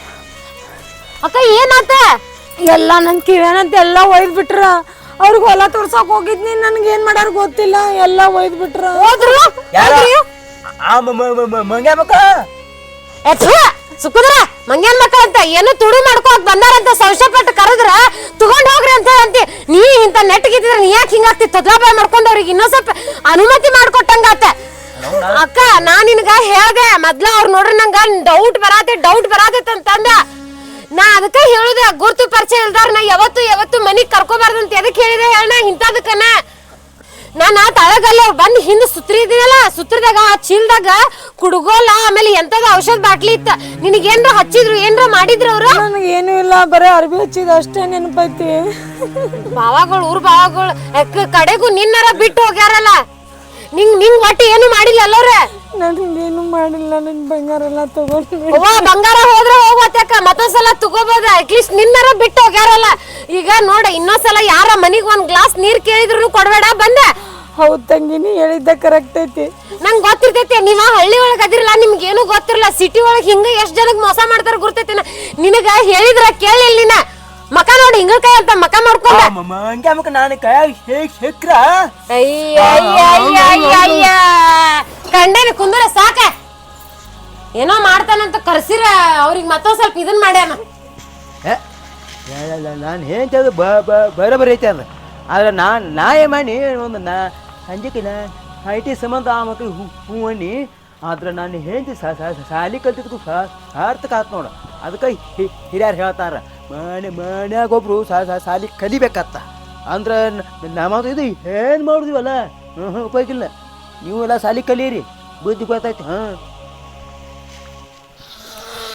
ಅಕ್ಕ ಏನಾತ? ಎಲ್ಲ ನನ್ ಕಿವೇನಂತ ಎಲ್ಲ ಒಯ್ದ್ ಬಿಟ್ರ ಅವ್ರಿಗೆ ಹೊಲ ತೋರ್ಸಕ್ ಹೋಗಿದ್ನಿ ನನ್ಗೆ ಏನ್ ಮಾಡಾರ ಗೊತ್ತಿಲ್ಲ ಎಲ್ಲ ಒಯ್ದು ಬಿಟ್ರ ಹೋದ್ರು? ಯಾರ? ಆ ಮಂಗ್ಯ ಮಕ್ಕ ಸುಖದ್ರ ಮಂಗ್ಯಾನ್ ಮಕ್ಕಳ ಅಂತ ಏನು ತುಡು ಮಾಡ್ಕೋಕ್ ಬಂದಾರಂತ ಸಂಶಯ ಪಟ್ಟು ಕರೆದ್ರ, ತಗೊಂಡ್ ಹೋಗ್ರಿ ಅಂತ ಹೇಳಂತಿ. ನೀ ಇಂತ ನೆಟ್ಗಿದ್ರೆ ನೀ ಯಾಕೆ ಹಿಂಗಾಗ್ತಿ ತದ್ಲಾಬಾಯ್ ಮಾಡ್ಕೊಂಡು ಅವ್ರಿಗೆ ಇನ್ನೊಂದ್ ಸ್ವಲ್ಪ ಅನುಮತಿ ಮಾಡ್ಕೊಟ್ಟಂಗಾತ. ಅಕ್ಕ ನಾ ನಿನ್ಗ ಹೇಳ್ದೆ, ಮೊದ್ಲ ಅವ್ರ ನೋಡ್ರಿ ನಂಗ ಡೌಟ್ ಬರಾತಿ ಡೌಟ್ ಬರಾತೈತಿ ಅಂತಂದ. ನಾ ಅದಕ್ಕ ಹೇಳುದ, ಗುರ್ತು ಪರಿಚಯ ಇಲ್ದಾರ ನಾ ಯಾವತ್ತು ಯಾವತ್ತು ಮನಿಗ್ ಕರ್ಕೋಬಾರ್ದಂತ ಎದಕ್ ಹೇಳಿದೆ? ಹೇಳ ಇಂತದಕ್ಕನ ನಾನ ತಳಗಲ್ಲ ಬಂದ್ ಹಿಂದ್ ಸುತ್ರಿದಿನಲ್ಲ ಸುತ್ರಿದಾಗ ಆ ಚೀಲ್ದಾಗ ಕುಡುಗೋಲ ಆಮೇಲೆ ಎಂತದ ಔಷಧ ಬಾಟ್ಲಿ ಇತ್ತ. ನಿನಗೇನ್ರ ಹಚ್ಚಿದ್ರು ಏನ್ರ ಮಾಡಿದ್ರು ಅವ್ರು? ನನಗೆ ಏನೂ ಇಲ್ಲ ಬರೀ ಅರ್ಬಿ ಹಚ್ಚಿದ ಅಷ್ಟೇ ನೆನಪೈತಿ. ಬಾವಾಗಳು ಊರ್ ಬಾವಾಗಳು ಕಡೆಗೂ ನಿನ್ನರ ಬಿಟ್ಟು ಹೋಗ್ಯಾರಲ್ಲ? ನಿಂಗ್ ನಿಂಗ್ ಒಟ್ಟು ಏನು ಮಾಡಿಲ್ಲ ಅಲ್ಲವ್ರೆ ನನಗೇನು ಮಾಡಿಲ್ಲ ನಿನ್ ಬಂಗಾರ ಎಲ್ಲ ತಗೊಂಡು ಅವ್ವ ಬಂಗಾರ ಹೋದ್ರೆ ಹೋಗ್ವತ್ತಕ್ಕ ಮತ್ತೊಂದ್ಸಲ ತಗೋಬೋದ? ಅಟ್ಲೀಸ್ಟ್ ನಿನ್ನರ ಬಿಟ್ಟು ಹೋಗ್ಯಾರಲ್ಲ. ಈಗ ನೋಡ ಇನ್ನೊಂದ್ಸಲ ಯಾರ ಮನಿಗ್ ಒಂದ್ ಗ್ಲಾಸ್ ನೀರ್ ಕೇಳಿದ್ರು ಕೊಡ್ಬೇಡ ಬಂದೆ. ಹೌದ್ ತಂಗಿ ನೀ ಹೇಳಿದ್ದ ಕರೆಕ್ಟ್ ಐತಿ. ನಂಗ್ ಗೊತ್ತಿರ್ತೈತಿ ನೀವ ಹಳ್ಳಿ ಒಳಗ್ ಅದಿರಲ್ಲ ನಿಮ್ಗೆ ಏನು ಗೊತ್ತಿರಲ್ಲ ಸಿಟಿ ಒಳಗ್ ಹಿಂಗ ಎಷ್ಟ್ ಜನಕ್ ಮೋಸ ಮಾಡ್ತಾರ ಗುರ್ತೈತಿ ನಿನಗ ಹೇಳಿದ್ರ ಕೇಳಿಲ್ಲ ನೀನ. ಮಕ ನೋಡಿ ಹಿಂಗ ಕೈ ಅಂತ ಮಕ ಮಾಡ್ಕೊಂಡ. ಮಂಗ್ಯ ಮಕ್ಕ ನಾನು ಕೈ ಹೇಗ್ ಹೆಕ್ರ? ಅಯ್ಯ ಕಂಡೇನಿ ಕುಂದ್ರ ಸಾಕ. ಏನೋ ಮಾಡ್ತಾನಂತ ಕರ್ಸಿರ ಅವ್ರಿಗೆ ಮತ್ತೊಂದ್ ಸ್ವಲ್ಪ ಇದನ್ ಮಾಡ್ಯಾನ. ನಾನು ಹೇಳ್ತೇವೆ ಬ ಬ ಬರೋಬ್ಬರಿ ಐತೆ ಅಂದ. ಆದ್ರೆ ನಾನು ನಾ ಏ ಮಾಡಿ ಒಂದು ನಾ ಸಂಜೆಗೆ ಐ ಟಿ ಸಂಬಂಧ ಆ ಮಕ್ಳಿಗೆ ಹೂ ಹೂ ಅನ್ನಿ ಆದ್ರೆ ನಾನು ಹೇಳ್ತಿ ಸಾಲಿ ಕಲ್ತಿದ್ಕು ಸಾರ್ಥಕ ಆತ್ ನೋಡು. ಅದಕ್ಕೆ ಹಿರಿಯರು ಹೇಳ್ತಾರ. ಮನೆ ಮನ್ಯಾಗ ಒಬ್ರು ಸಾಲಿ ಕಲಿಬೇಕತ್ತ. ಅಂದ್ರೆ ನಮ್ಮದು ಇದು ಏನು ಮಾಡುದಿವಲ್ಲ? ಹ್ಞೂ ಹ್ಞೂ ಉಪಯೋಗಿಲ್ಲ ನೀವೆಲ್ಲ ಸಾಲಿ ಕಲಿಯಿರಿ. ಬುದ್ಧಿ ಗೊತ್ತಾಯ್ತು. ಹಾಂ